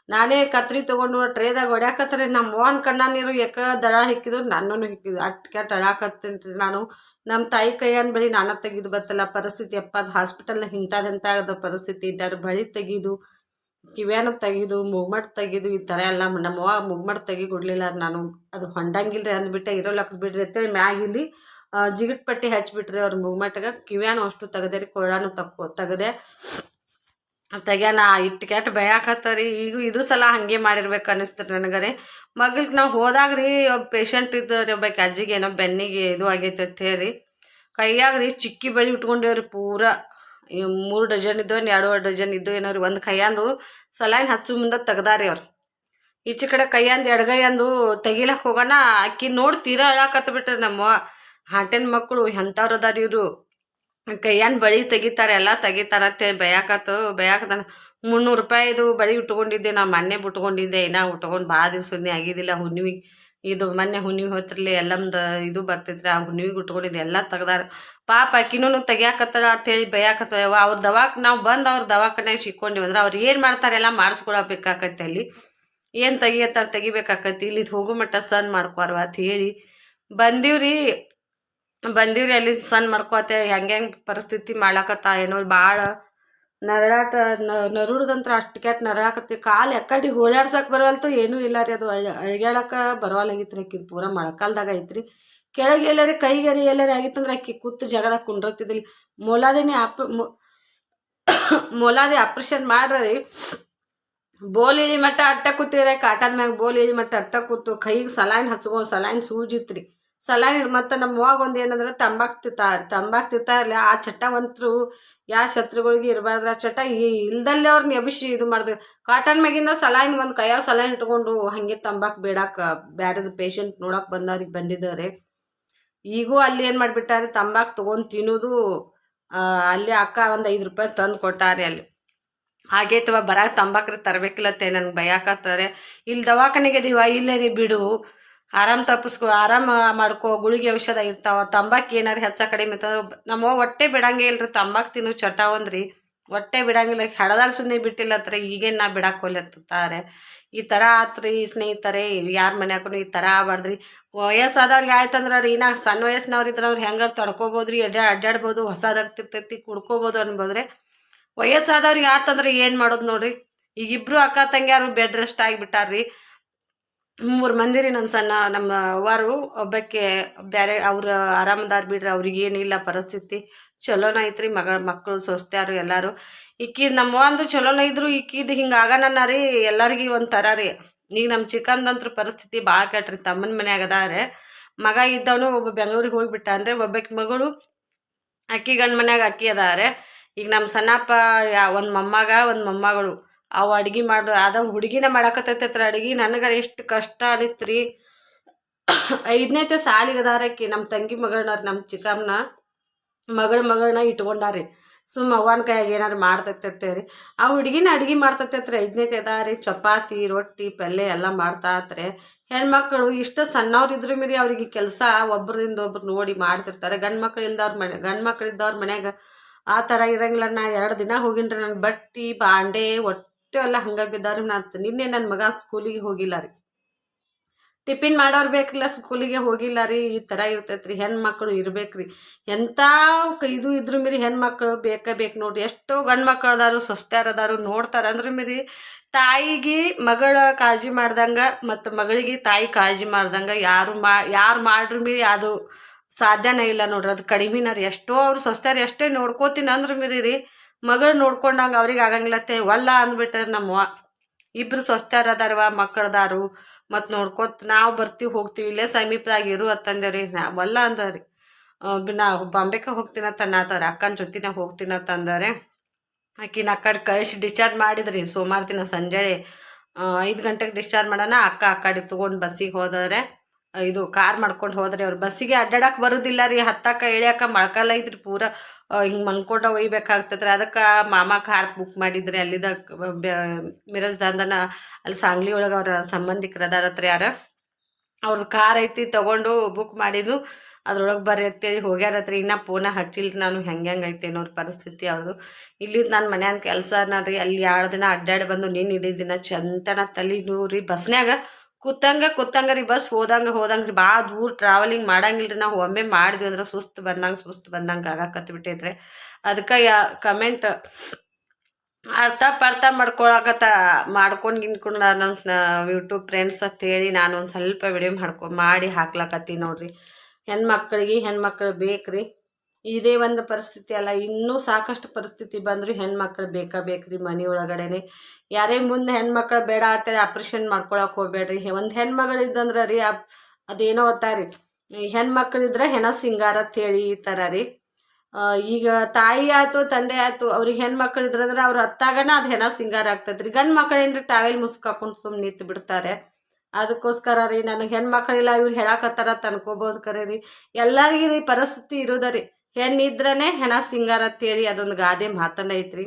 ನಾನೇ ಕತ್ರಿ ತೊಗೊಂಡು ಟ್ರೇದಾಗ ಹೊಡ್ಯಾಕತ್ತಾರೆ ನಮ್ಮ ಓನ್ ಕಣ್ಣ ನೀರು ಯಾಕ ದಳ ಹಿಕ್ಕಿದ್ರು ನನ್ನೂ ಹಿಕ್ಕಿದ್ರು ಅಟ್ಟು ಕೆಟ್ಟ ಅಳಾಕತ್ತೀನಿ ನಾನು. ನಮ್ಮ ತಾಯಿ ಕೈಯನ್ ಬಳಿ ನಾನ ತೆಗೆದು ಬತ್ತಲ್ಲ, ಪರಿಸ್ಥಿತಿ ಅಪ್ಪ ಅದು ಹಾಸ್ಪಿಟಲ್ನ ಆಗದ ಪರಿಸ್ಥಿತಿ. ಇದ್ದಾರೆ ಬಳಿ ತೆಗೆದು, ಕಿವ್ಯಾನ ತೆಗೆದು, ಮುಗ್ಮಟ್ ತೆಗೆದು, ಈ ಥರ ಎಲ್ಲ ನಮ್ಮ ಅವ್ವ ಮುಗ್ಮಟ್ ತೆಗಿ ಕೊಡ್ಲಿಲ್ಲ ನಾನು ಅದು ಹೊಂಡಂಗಿಲ್ಲ ರೀ ಅಂದ್ಬಿಟ್ಟೆ ಇರೋಲಕ್ ಬಿಡ್ರಿ ಅಂತೇಳಿ ಮ್ಯಾಗ ಇಲ್ಲಿ ಜಿಗಿಟ್ ಪಟ್ಟಿ ಹಚ್ಬಿಟ್ರಿ ಅವ್ರ ಮುಗ್ಮಟ್ಟಾಗ ಕಿವ್ಯಾನು ಅಷ್ಟು ತೆಗೆದೆ ರೀ, ಕೊಳಾನು ತಕ್ಕೋ, ತೆಗದೆ. ತೆಗ್ಯಾನ ಇಟ್ಟು ಕೆಟ್ಟ ಬಯಾಕತ್ತರಿ ಈಗ ಇದು ಸಲ ಹಾಗೆ ಮಾಡಿರ್ಬೇಕು ಅನಿಸ್ತು ನನಗರೆ. ಮಗಲ್ಗೆ ನಾವು ಹೋದಾಗ ರೀ ಒಬ್ಬ ಪೇಷಂಟ್ ಇದ್ದರಿ ಒಬ್ಬಾಕಿ ಅಜ್ಜಿಗೆ ಏನೋ ಬೆನ್ನಿಗೆ ಇದು ಆಗೈತೆ ಅಂತ ಹೇಳಿ, ಕೈಯಾಗ ರೀ ಚಿಕ್ಕಿ ಬಳಿ ಉಟ್ಕೊಂಡೇವ್ರಿ ಪೂರ. ಮೂರು ಡಜನ್ ಇದ್ದೋ ಎರಡೂವರೆ ಡಜನ್ ಇದ್ದೋ ಏನೋ ರೀ ಒಂದು ಕೈಯಂದು ಸಲೈನ್ ಹಚ್ಚು ಮುಂದೆ ತೆಗ್ದಾರಿ ಅವ್ರು. ಈಚೆ ಕಡೆ ಕೈಯಂದು ಎಡಗೈಯಂದು ತೆಗಿಲಕ್ಕೆ ಹೋಗೋಣ, ಆಕಿ ನೋಡಿ ತೀರಾ ಅಳಕತ್ತ ಬಿಟ್ರಿ ನಮ್ಮ ಹಾಟೆನ್ ಮಕ್ಕಳು ಎಂಥವ್ರು ಅದಾರಿ ಇವರು. ಕೈಯನ್ ಬಳಿ ತೆಗಿತಾರೆ, ಎಲ್ಲ ತೆಗಿತಾರ ಅಂತೇಳಿ ಬಯಾಕತ್ತು ಮುನ್ನೂರು ರೂಪಾಯಿದು ಬಳಿ ಉಟ್ಕೊಂಡಿದ್ದೆ ನಾ ಮೊನ್ನೆ ಬಿಟ್ಕೊಂಡಿದ್ದೆ ಇನ್ನೂ ಉಟ್ಕೊಂಡು ಭಾಳ ದಿವ್ಸನೇ ಆಗಿದ್ದಿಲ್ಲ ಹುಣ್ಣಿಮೆ ಇದು ಮೊನ್ನೆ ಹುಣ್ಣಿಮೆ ಹೋತ್ರಲ್ಲಿ ಎಲ್ಲಮ್ದು ಇದು ಬರ್ತೈತ್ರಿ, ಆ ಹುಣ್ಣಿಮೆಗೆ ಉಟ್ಕೊಂಡಿದ್ದೆ ಎಲ್ಲ ತೆಗ್ದಾರ. ಪಾಪ ಆಕಿನೂ ತೆಗಿಯಾಕತ್ತಾರ ಅಂತೇಳಿ ಬೈಯಾಕತ್ತವ ಅವ್ರ ದವಾಕ್, ನಾವು ಬಂದು ಅವ್ರ ದವಾಖಾನೆ ಸಿಕ್ಕೊಂಡಿವಿ ಅಂದ್ರೆ ಅವ್ರು ಏನು ಮಾಡ್ತಾರೆ ಎಲ್ಲ ಮಾಡಿಸ್ಕೊಳಬೇಕಾಕತ್ತೆ ಅಲ್ಲಿ. ಏನು ತೆಗಿಯತ್ತಾರ ತೆಗಿಬೇಕಾಕತಿ ಇಲ್ಲಿ ಹೋಗೋ ಮಟ್ಟ ಸಣ್ಣ ಮಾಡ್ಕೋರ್ವ ಅಂತ ಹೇಳಿ ಬಂದಿವ್ರಿ ಬಂದಿವ್ರಿ ಅಲ್ಲಿ ಸಣ್ಣ ಮಾಡ್ಕೋತೆ ಹೆಂಗೆ ಹೆಂಗೆ ಪರಿಸ್ಥಿತಿ ಮಾಡ್ಲಾಕತ್ತ ಏನೋ ಭಾಳ ನರಳಾಟ ನರುಡ್ದಂತ್ರ ಅಷ್ಟು ಕೆಟ್ಟ ನರಳಾಕತ್ತಿ. ಕಾಲು ಎಕ್ಕಡಿ ಓಡಾಡ್ಸಕ್ಕೆ ಬರವಲ್ತು ಏನೂ ಇಲ್ಲ ರೀ ಅದು. ಅಳ್, ಅಳಗ್ಯಾಡಕ್ಕೆ ಬರವಲ್ಲಾಗಿತ್ತು ರೀ ಆಕಿದು ಪೂರ ಮೊಳಕಾಲ್ದಾಗ ಐತ್ರಿ. ಕೆಳಗೆ ಎಲ್ಲರಿ, ಕೈಗೆರಿ ಎಲ್ಲರಿ ಆಗಿತ್ತಂದ್ರೆ ಆಕಿ ಕೂತು ಜಗದಾಗ ಕುಂಡ್ರತಿದ್ದಿಲ್ಲ ಮೊಲಾದೇನೆ ಆಪ್ ಮೊಲಾದೆ ಆಪ್ರೇಷನ್ ಮಾಡ್ರಿ ಬೋಲ್ ಇಳಿ ಮಟ್ಟ ಅಟ್ಟ ಕೂತಿದ್ರೆ ಕಾಟದ ಮ್ಯಾಗ ಬೋಲ್ ಇಳಿ ಮಟ್ಟ ಅಟ್ಟ ಕೂತು ಕೈಗೆ ಸಲೈನ್ ಹಚ್ಕೊಂಡು ಸಲೈನ್ ಸೂಜಿತ್ರಿ ಸಲೈನ್ ಮತ್ತು ನಮ್ಮ ಅವಾಗ ಒಂದು ಏನಂದ್ರೆ ತಂಬಾಕು ತಿಂತಾರೆ ತಂಬಾಕು ತಿಂತಾ ಇರಲಿ. ಆ ಚಟವಂತರು ಯಾವ ಶತ್ರುಗಳಿಗೆ ಇರಬಾರ್ದು. ಆ ಚಟ ಈ- ಇಲ್ದಲ್ಲೇ ಅವ್ರನ್ನ ಎಬಿಸಿ ಇದು ಮಾಡಿದ್ರು ಕಾಟನ್ ಮ್ಯಾಗಿಂದ ಸಲೈನ್ ಒಂದು ಕೈಯ ಸಲೈನ್ ಇಟ್ಕೊಂಡು ಹಾಗೆ ತಂಬಾಕು ಬೇಡಾಕ ಬ್ಯಾರದ ಪೇಷಂಟ್ ನೋಡಕ್ಕೆ ಬಂದವ್ರಿಗೆ ಬಂದಿದ್ದಾರೆ. ಈಗೂ ಅಲ್ಲಿ ಏನು ಮಾಡಿಬಿಟ್ಟಾರೆ, ತಂಬಾಕು ತೊಗೊಂಡು ತಿನ್ನೋದು ಅಲ್ಲಿ ಅಕ್ಕ ಒಂದು ಐದು ರೂಪಾಯಿ ತಂದು ಕೊಟ್ಟಾರೆ ಅಲ್ಲಿ. ಆಗೈತವ ಬರಾಗ ತಂಬಾಕ್ರಿ ತರಬೇಕಿಲ್ಲತ್ತೆ, ನನ್ಗೆ ಭಯಾಕತ್ತಾರೆ ಇಲ್ಲಿ ದವಾಖಾನೆಗೆ ಇದೀವ ಇಲ್ಲೇ ರೀ ಬಿಡು. ಆರಾಮ್ ತಪ್ಪಿಸ್ಕೊ, ಆರಾಮ ಮಾಡ್ಕೋ, ಗುಳಿಗೆ ಔಷಧ ಇರ್ತಾವ, ತಂಬಾಕು ಏನಾರು ಹೆಚ್ಚ ಕಡಿಮೆ ನಮ್ಮ ಹೊಟ್ಟೆ ಬಿಡಂಗೇ ಇಲ್ರಿ, ತಂಬಾಕು ತಿನ್ನು, ಚಟ ಒಂದ್ರಿ. ಹೊಟ್ಟೆ ಬಿಡಂಗಿಲ್ಲ ಹೆಡದಾಗ ಸುಮ್ಮನೆ ಬಿಟ್ಟಿಲ್ಲ ಹತ್ರ ಈಗೇನು ನಾ ಬಿಡಾಕ್ ಹೋಗ್ಲತ್ತಾರೆ ಈ ಥರ ಆತ್ರಿ ಸ್ನೇಹಿತರೆ, ಯಾರ ಮನ್ಯಾಗೂ ಈ ಥರ ಆಗ್ಬಾರ್ದ್ರಿ. ವಯಸ್ಸಾದವ್ರಿಗೆ ಆಯ್ತಂದ್ರೆ ರೀ, ನಾ ಸಣ್ಣ ವಯಸ್ಸಿನವ್ರು ಇದ್ರೆ ಅವ್ರು ಹೆಂಗಾರು ತಡ್ಕೋಬೋದ್ರಿ ಅಡ್ಡಾ ಅಡ್ಡಾಡ್ಬೋದು ಹೊಸ ರಕ್ತಿರ್ತೈತಿ ಕುಡ್ಕೋಬೋದು ಅನ್ಬೋದ್ರಿ. ವಯಸ್ಸಾದವ್ರಿಗೆ ಆತಂದ್ರೆ ಏನು ಮಾಡೋದು ನೋಡ್ರಿ. ಈಗಿಬ್ರು ಅಕ್ಕ ತಂಗಿಯಾರು ಬೆಡ್ ರೆಸ್ಟ್ ಆಗಿಬಿಟ್ಟಾರ್ರಿ. ಮೂರು ಮಂದಿ ರೀ ನಮ್ಮ ಸಣ್ಣ, ನಮ್ಮ ಅವ್ವಾರು. ಒಬ್ಬಕ್ಕೆ ಬೇರೆ ಅವ್ರು ಆರಾಮದಾರ ಬಿಡ್ರಿ ಅವ್ರಿಗೇನಿಲ್ಲ ಪರಿಸ್ಥಿತಿ. ಚಲೋನ ಐತ್ರಿ ಮಗ ಮಕ್ಕಳು ಸೊಸ್ತ್ಯಾರು, ಎಲ್ಲಾರು. ಇಕ್ಕಿ ನಮ್ಮ ಒಂದು ಚಲೋನ ಇದ್ರು ಇಕ್ಕಿದ್ ಹಿಂಗೆ ಆಗನ ರೀ ಎಲ್ಲರಿಗೂ ಒಂಥರ ರೀ. ಈಗ ನಮ್ಮ ಚಿಕ್ಕಂದಂತ್ರ ಪರಿಸ್ಥಿತಿ ಭಾಳ ಕೆಟ್ರಿ ತಮ್ಮನ ಮನ್ಯಾಗ ಅದಾರೆ. ಮಗ ಇದ್ದವನು ಒಬ್ಬ ಬೆಂಗಳೂರಿಗೆ ಹೋಗ್ಬಿಟ್ಟ ಅಂದ್ರೆ ಒಬ್ಬಾಕಿ ಮಗಳು, ಅಕ್ಕಿ ಗಂಡ ಮನ್ಯಾಗ ಅಕ್ಕಿ ಅದಾರೆ. ಈಗ ನಮ್ಮ ಸಣ್ಣಪ್ಪ ಯಾ, ಒಂದು ಮೊಮ್ಮಗ, ಒಂದು ಮೊಮ್ಮಗಳು. ಅವು ಅಡ್ಗಿ ಮಾಡು ಅದ ಹುಡುಗಿನ ಮಾಡಾಕತ್ತೈತ್ರ ಅಡ್ಗೆ. ನನಗರ ಎಷ್ಟು ಕಷ್ಟ ಅನಿಸ್ತ್ರಿ ಐದನೇತೆ ಸಾಲಿಗೆ ಅದಾರಕ್ಕಿ ನಮ್ಮ ತಂಗಿ ಮಗಳನ್ನ ನಮ್ಮ ಚಿಕ್ಕಮ್ಮನ ಮಗಳ ಮಗಳನ್ನ ಇಟ್ಕೊಂಡಾರಿ ಸುಮ್ಮ ಅವ್ವನ ಕೈಯಾಗ ಏನಾರು ಮಾಡ್ತೈತೈತೆ ಆ ಹುಡುಗಿನ ಅಡ್ಗೆ ಮಾಡ್ತೈತೈತ್ರಿ. ಐದನೇತೆ ಅದಾರಿ ಚಪಾತಿ, ರೊಟ್ಟಿ, ಪಲ್ಯ ಎಲ್ಲ ಮಾಡ್ತಾತ್ರೆ. ಹೆಣ್ಮಕ್ಳು ಇಷ್ಟು ಸಣ್ಣವ್ರು ಇದ್ರ ಮೀರಿ ಅವ್ರಿಗೆ ಕೆಲಸ ಒಬ್ಬರಿಂದ ಒಬ್ರು ನೋಡಿ ಮಾಡ್ತಿರ್ತಾರೆ. ಗಂಡು ಮಕ್ಳು ಇಲ್ದವ್ರ ಮನೆ, ಗಂಡ್ ಮಕ್ಳು ಇದ್ದವ್ರ ಮನ್ಯಾಗ ಆ ಥರ ಇರಂಗಿಲ್ಲ ನಾ ಎರಡು ದಿನ ಹೋಗಿನ್ರಿ ನನ್ನ ಬಟ್ಟಿ, ಬಾಂಡೆ, ಒಟ್ಟು. ಎಲ್ಲ ಹಂಗೆ ಬಿದ್ದಾವ್ರಿ ನಾ ನಿನ್ನೆ ನನ್ನ ಮಗ ಸ್ಕೂಲಿಗೆ ಹೋಗಿಲ್ಲ ರೀ. ಟಿಫಿನ್ ಮಾಡೋರು ಬೇಕಿಲ್ಲ, ಸ್ಕೂಲಿಗೆ ಹೋಗಿಲ್ಲ ರೀ, ಈ ಥರ ಇರ್ತೈತ್ರಿ, ಹೆಣ್ಮಕ್ಳು ಇರ್ಬೇಕ್ರಿ ಎಂಥ ಇದು ಇದ್ರು ಮೀರಿ ಹೆಣ್ಮಕ್ಳು ಬೇಕೇ ಬೇಕು ನೋಡ್ರಿ, ಎಷ್ಟೋ ಗಂಡು ಮಕ್ಕಳು ಅದಾರು ಸೊಸ್ತ್ಯಾರ ಅದಾರು ನೋಡ್ತಾರೆ ಅಂದ್ರ ಮೀರಿ ತಾಯಿಗೆ ಮಗಳ ಕಾಳಜಿ ಮಾಡ್ದಂಗೆ ಮತ್ತು ಮಗಳಿಗೆ ತಾಯಿ ಕಾಳಜಿ ಮಾಡ್ದಂಗೆ ಯಾರು ಮಾ, ಯಾರು ಮಾಡ್ರಿ ಮೀರಿ ಅದು ಸಾಧ್ಯನೇ ಇಲ್ಲ ನೋಡ್ರಿ, ಅದು ಕಡಿಮೆನ ರೀ. ಎಷ್ಟೋ ಅವ್ರು ಸೊಸ್ತಾರ ಎಷ್ಟೇ ನೋಡ್ಕೋತೀನಿ ಅಂದ್ರೆ ಮೀರಿ ರೀ ಮಗಳು ನೋಡ್ಕೊಂಡಂಗೆ ಅವ್ರಿಗೆ ಆಗಂಗಿಲ್ಲತ್ತೆ. ಒಲ್ಲ ಅಂದ್ಬಿಟ್ರೆ ನಮ್ಮವ್ವ ಇಬ್ರು ಸೊಸ್ತ್ಯಾರ ಅದಾರವ ಮಕ್ಕಳದಾರು ಮತ್ತು ನೋಡ್ಕೊತ ನಾವು ಬರ್ತೀವಿ, ಹೋಗ್ತೀವಿ, ಇಲ್ಲೇ ಸಮೀಪದಾಗ ಇರು ಅತ್ತಂದೇವ್ರಿ ನಾ ಒಲ್ಲ ಅಂದವ್ರಿ ನಾ ಬಾಂಬೆಗೆ ಹೋಗ್ತೀನಿ ಅಂತ ಅನ್ನತ್ತಾರ ಅಕ್ಕನ ಜೊತೆನಾಗ ಹೋಗ್ತೀನಿ ಅಂತ ಅಂದಾರೆ ಆಕಿನ ಆ ಕಳಿಸಿ ಡಿಸ್ಚಾರ್ಜ್ ಮಾಡಿದ್ರಿ. ಸೋಮವಾರ ದಿನ ಸಂಜೆ ಐದು ಗಂಟೆಗೆ ಡಿಸ್ಚಾರ್ಜ್ ಮಾಡೋಣ. ಅಕ್ಕ ಆ ಕಡೆ ತೊಗೊಂಡು ಬಸ್ಸಿಗೆ ಹೋದರೆ ಇದು ಕಾರ್ ಮಾಡ್ಕೊಂಡು ಹೋದ್ರಿ ಅವ್ರು. ಬಸ್ಸಿಗೆ ಅಡ್ಡಾಡಕ್ಕೆ ಬರೋದಿಲ್ಲ ರೀ. ಹತ್ತಕ್ಕ ಇಳಿಯಕ್ಕ ಮಳ್ಕಲ್ಲ ಐತ್ರಿ ಪೂರ. ಹಿಂಗೆ ಮಲ್ಕೋಟ ಒಯ್ಬೇಕಾಗ್ತದ್ರಿ ಅದಕ್ಕೆ ಮಾಮ ಕಾರ್ ಬುಕ್ ಮಾಡಿದ್ರಿ ಅಲ್ಲಿದ ಮಿರಜ್ದಾಂದನ ಅಲ್ಲಿ ಸಾಂಗ್ಲಿ ಒಳಗೆ ಅವ್ರ ಸಂಬಂಧಿಕರು ಅದಾರತ್ರಿ ಯಾರ? ಅವ್ರದ್ದು ಕಾರ್ ಐತಿ ತಗೊಂಡು ಬುಕ್ ಮಾಡಿದ್ದು, ಅದ್ರೊಳಗೆ ಬರ್ರಿ ಹೋಗ್ಯಾರ ಹತ್ರ. ಇನ್ನೂ ಪೋನ ಹಚ್ಚಿಲ್ಲ ನಾನು, ಹೆಂಗೆ ಹೆಂಗೆ ಐತೆ ಅನ್ನೋರ ಪರಿಸ್ಥಿತಿ ಅವ್ರದು. ಇಲ್ಲಿ ನಾನು ಮನ್ಯಾನ ಕೆಲಸ ರೀ, ಅಲ್ಲಿ ಎರಡು ದಿನ ಅಡ್ಡಾಡಿ ಬಂದು ನೀನು ಇಡೀ ದಿನ ಚಂತನ ತಲೆ ನೂರಿ ಬಸ್ನ್ಯಾಗ ಕೂತಂಗ ಕೂತಂಗ ರೀ, ಬಸ್ ಹೋದಂಗ ಹೋದಂಗ ರೀ ಭಾಳ ದೂರ ಟ್ರಾವೆಲಿಂಗ್ ಮಾಡಂಗಿಲ್ಲ ರೀ, ನಾವು ಒಮ್ಮೆ ಮಾಡಿದ್ವಿ ಅಂದ್ರೆ ಸುಸ್ತು ಬಂದಂಗೆ ಸುಸ್ತು ಬಂದಂಗೆ ಆಗಾಕತ್ ಬಿಟ್ಟೈತ್ರಿ ಅದಕ್ಕೆ ಯಾ ಕಮೆಂಟ್ ಅರ್ಥ ಪರ್ಥ ಮಾಡ್ಕೊಳಕತ್ತ, ಮಾಡ್ಕೊಂಡು ಗಿನ್ಕೊಂಡು ನನ್ನ ಯೂಟ್ಯೂಬ್ ಫ್ರೆಂಡ್ಸ್ ಅಂತ ಹೇಳಿ ನಾನು ಒಂದು ಸ್ವಲ್ಪ ವಿಡಿಯೋ ಮಾಡ್ಕೊ, ಮಾಡಿ ಹಾಕ್ಲಕತ್ತೀನಿ ನೋಡ್ರಿ. ಹೆಣ್ಮಕ್ಳಿಗೆ ಹೆಣ್ಮಕ್ಳು ಬೇಕ್ರಿ. ಇದೇ ಒಂದು ಪರಿಸ್ಥಿತಿ ಅಲ್ಲ, ಇನ್ನೂ ಸಾಕಷ್ಟು ಪರಿಸ್ಥಿತಿ ಬಂದರೂ ಹೆಣ್ಮಕ್ಳು ಬೇಕಾ ಬೇಕ್ರಿ ಮನೆ ಒಳಗಡೆನೆ. ಯಾರೇ ಮುಂದೆ ಹೆಣ್ಮಕ್ಳು ಬೇಡ ಅಂತೇಳಿ ಆಪ್ರೇಷನ್ ಮಾಡ್ಕೊಳಕ್ಕೆ ಹೋಗ್ಬೇಡ್ರಿ. ಒಂದು ಹೆಣ್ಮಗಳು ಇದ್ದಂದ್ರೆ ರೀ ಅದೇನೋ ಓದ್ತಾರಿ ಹೆಣ್ಮಕ್ಳಿದ್ರೆ ಹೆಣ ಸಿಂಗಾರ ಅಂತೇಳಿ ಈ ಥರ ರೀ. ಈಗ ತಾಯಿ ಆಯ್ತು, ತಂದೆ ಆಯ್ತು, ಅವ್ರಿಗೆ ಹೆಣ್ಮಕ್ಳು ಇದ್ರಂದ್ರೆ ಅವ್ರ ಹತ್ತಾಗನ ಅದು ಹೆಣ ಸಿಂಗಾರ ಆಗ್ತೈತೆ ರೀ ಗಂಡು ಮಕ್ಳು ಏನ್ರಿ ಟಾವೆಲ್ ಮುಸ್ಕ್ ಹಾಕೊಂಡು ಸುಮ್ಮನೆ ನಿಂತು ಬಿಡ್ತಾರೆ. ಅದಕ್ಕೋಸ್ಕರ ರೀ ನನಗೆ ಹೆಣ್ಮಕ್ಳಿಲ್ಲ ಇವ್ರು ಹೇಳಕತ್ತಾರ ತನ್ಕೋಬೋದು ಕರೆ ರೀ. ಎಲ್ಲರಿಗೂ ಪರಿಸ್ಥಿತಿ ಇರೋದ ರೀ. ಹೆಣ್ಣಿದ್ರೇ ಹೆಣ ಸಿಂಗಾರ ಅಂತೇಳಿ ಅದೊಂದು ಗಾದೆ ಮಾತನ್ನ ಐತ್ರಿ.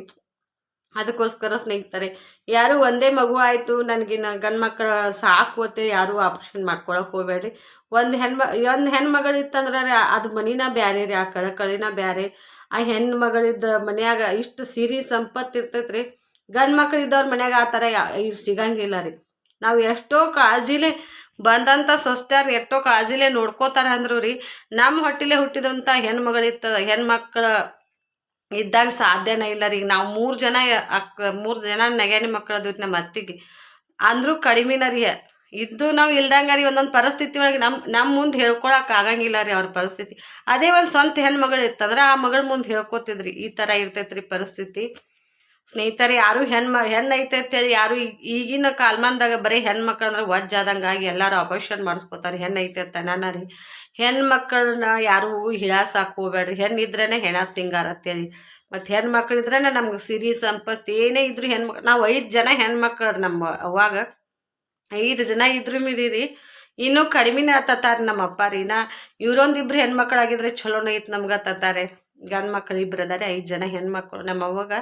ಅದಕ್ಕೋಸ್ಕರ ಸ್ನೇಹಿತರೆ, ಯಾರು ಒಂದೇ ಮಗು ಆಯಿತು ನನಗಿನ್ನ ಗಂಡು ಮಕ್ಕಳ ಸಾಕು ಅಂತ ಯಾರು ಆಪ್ರೇಷನ್ ಮಾಡ್ಕೊಳಕ್ಕೆ ಹೋಗ್ಬೇಡ್ರಿ. ಒಂದು ಹೆಣ್ಮ, ಒಂದು ಹೆಣ್ಮಗಳು ಇತ್ತಂದ್ರೆ ಅದು ಮನಿನ ಬ್ಯಾರೆ ರೀ, ಆ ಕಳಕಳಿನ ಬ್ಯಾರೆ. ಆ ಹೆಣ್ಣು ಮಗಳಿದ್ದ ಮನ್ಯಾಗ ಇಷ್ಟು ಸಿರಿ ಸಂಪತ್ತು ಇರ್ತೈತ್ರಿ. ಗಂಡು ಮಕ್ಳು ಇದ್ದವ್ರ ಮನ್ಯಾಗ ಆ ಥರ ಸಿಗಂಗಿಲ್ಲ ರೀ. ನಾವು ಎಷ್ಟೋ ಕಾಳಜಿಲೆ ಬಂದಂಥ ಸೊಸ್ತ್ಯಾರು ಎಷ್ಟೋ ಕಾಳಜಿಲೆ ನೋಡ್ಕೋತಾರ ಅಂದ್ರು ರೀ ನಮ್ಮ ಹೊಟ್ಟಿಲೆ ಹುಟ್ಟಿದಂಥ ಹೆಣ್ಮಗಳಿತ್ತ, ಹೆಣ್ಮಕ್ಳ ಇದ್ದಾಗ ಸಾಧ್ಯನೇ ಇಲ್ಲ ರೀ. ನಾವು ಮೂರು ಜನ ಅಕ್ಕ, ಮೂರು ಜನ ನೆಗೆನಿ ಮಕ್ಕಳದು ನಮ್ಮ ಅತ್ತಿಗೆ. ಅಂದರೂ ಕಡಿಮೆನ ರೀ. ಇದ್ದು ನಾವು ಇಲ್ದಂಗೆ ರೀ, ಒಂದೊಂದು ಪರಿಸ್ಥಿತಿ ಒಳಗೆ ನಮ್ಮ ನಮ್ಮ ಮುಂದೆ ಹೇಳ್ಕೊಳಕ್ಕೆ ಆಗಂಗಿಲ್ಲ ರೀ ಅವ್ರ ಪರಿಸ್ಥಿತಿ. ಅದೇ ಒಂದು ಸ್ವಂತ ಹೆಣ್ಮಗಳು ಇತ್ತಂದ್ರೆ ಆ ಮಗಳ ಮುಂದೆ ಹೇಳ್ಕೊತಿದ್ರಿ, ಈ ಥರ ಇರ್ತೈತೆ ರೀ ಪರಿಸ್ಥಿತಿ. ಸ್ನೇಹಿತರೆ, ಯಾರು ಹೆಣ್ಮ ಹೆಣ್ಣು ಐತೆ ಅಂತೇಳಿ ಯಾರು ಈಗಿನ ಕಾಲಮಾನದಾಗ ಬರೀ ಹೆಣ್ಮಕ್ಳು ಅಂದ್ರೆ ವಜ್ಜಾದಂಗೆ ಆಗಿ ಎಲ್ಲರೂ ಅಪರೇಷನ್ ಮಾಡಿಸ್ಕೋತಾರೆ. ಹೆಣ್ಣು ಐತೆ ಅಂತ ನಾನ ರೀ. ಹೆಣ್ಮಕ್ಳನ್ನ ಯಾರು ಹಿಳಾಸಕ್ಕೆ ಹೋಗ್ಬೇಡ್ರಿ ಹೆಣ್ಣು ಇದ್ರೇ ಹೆಣ ಸಿಂಗಾರ ಅಂತೇಳಿ. ಮತ್ತು ಹೆಣ್ಮಕ್ಳು ಇದ್ರೇ ನಮ್ಗೆ ಸಿರಿ ಸಂಪತ್ತು ಏನೇ ಇದ್ರು ಹೆಣ್ಮಕ್ ನಾವು ಐದು ಜನ ಹೆಣ್ಮಕ್ಳು ನಮ್ಮ ಅವಾಗ ಐದು ಜನ ಇದ್ರು ಮೀರಿ ಇನ್ನೂ ಕಡಿಮೆನೇ ಆತತಾರೆ ನಮ್ಮ ಅಪ್ಪ ರೀ. ನಾ ಇವ್ರೊಂದಿಬ್ರು ಹೆಣ್ಮಕ್ಳಾಗಿದ್ರೆ ಚಲೋನೇ ಐತೆ ನಮ್ಗೆ ತತ್ತಾರೆ ಗಂಡು ಮಕ್ಳು ಇಬ್ರು ಅದಾರೆ ಐದು ಜನ ಹೆಣ್ಮಕ್ಳು. ನಮ್ಮ ಅವ್ವಾಗ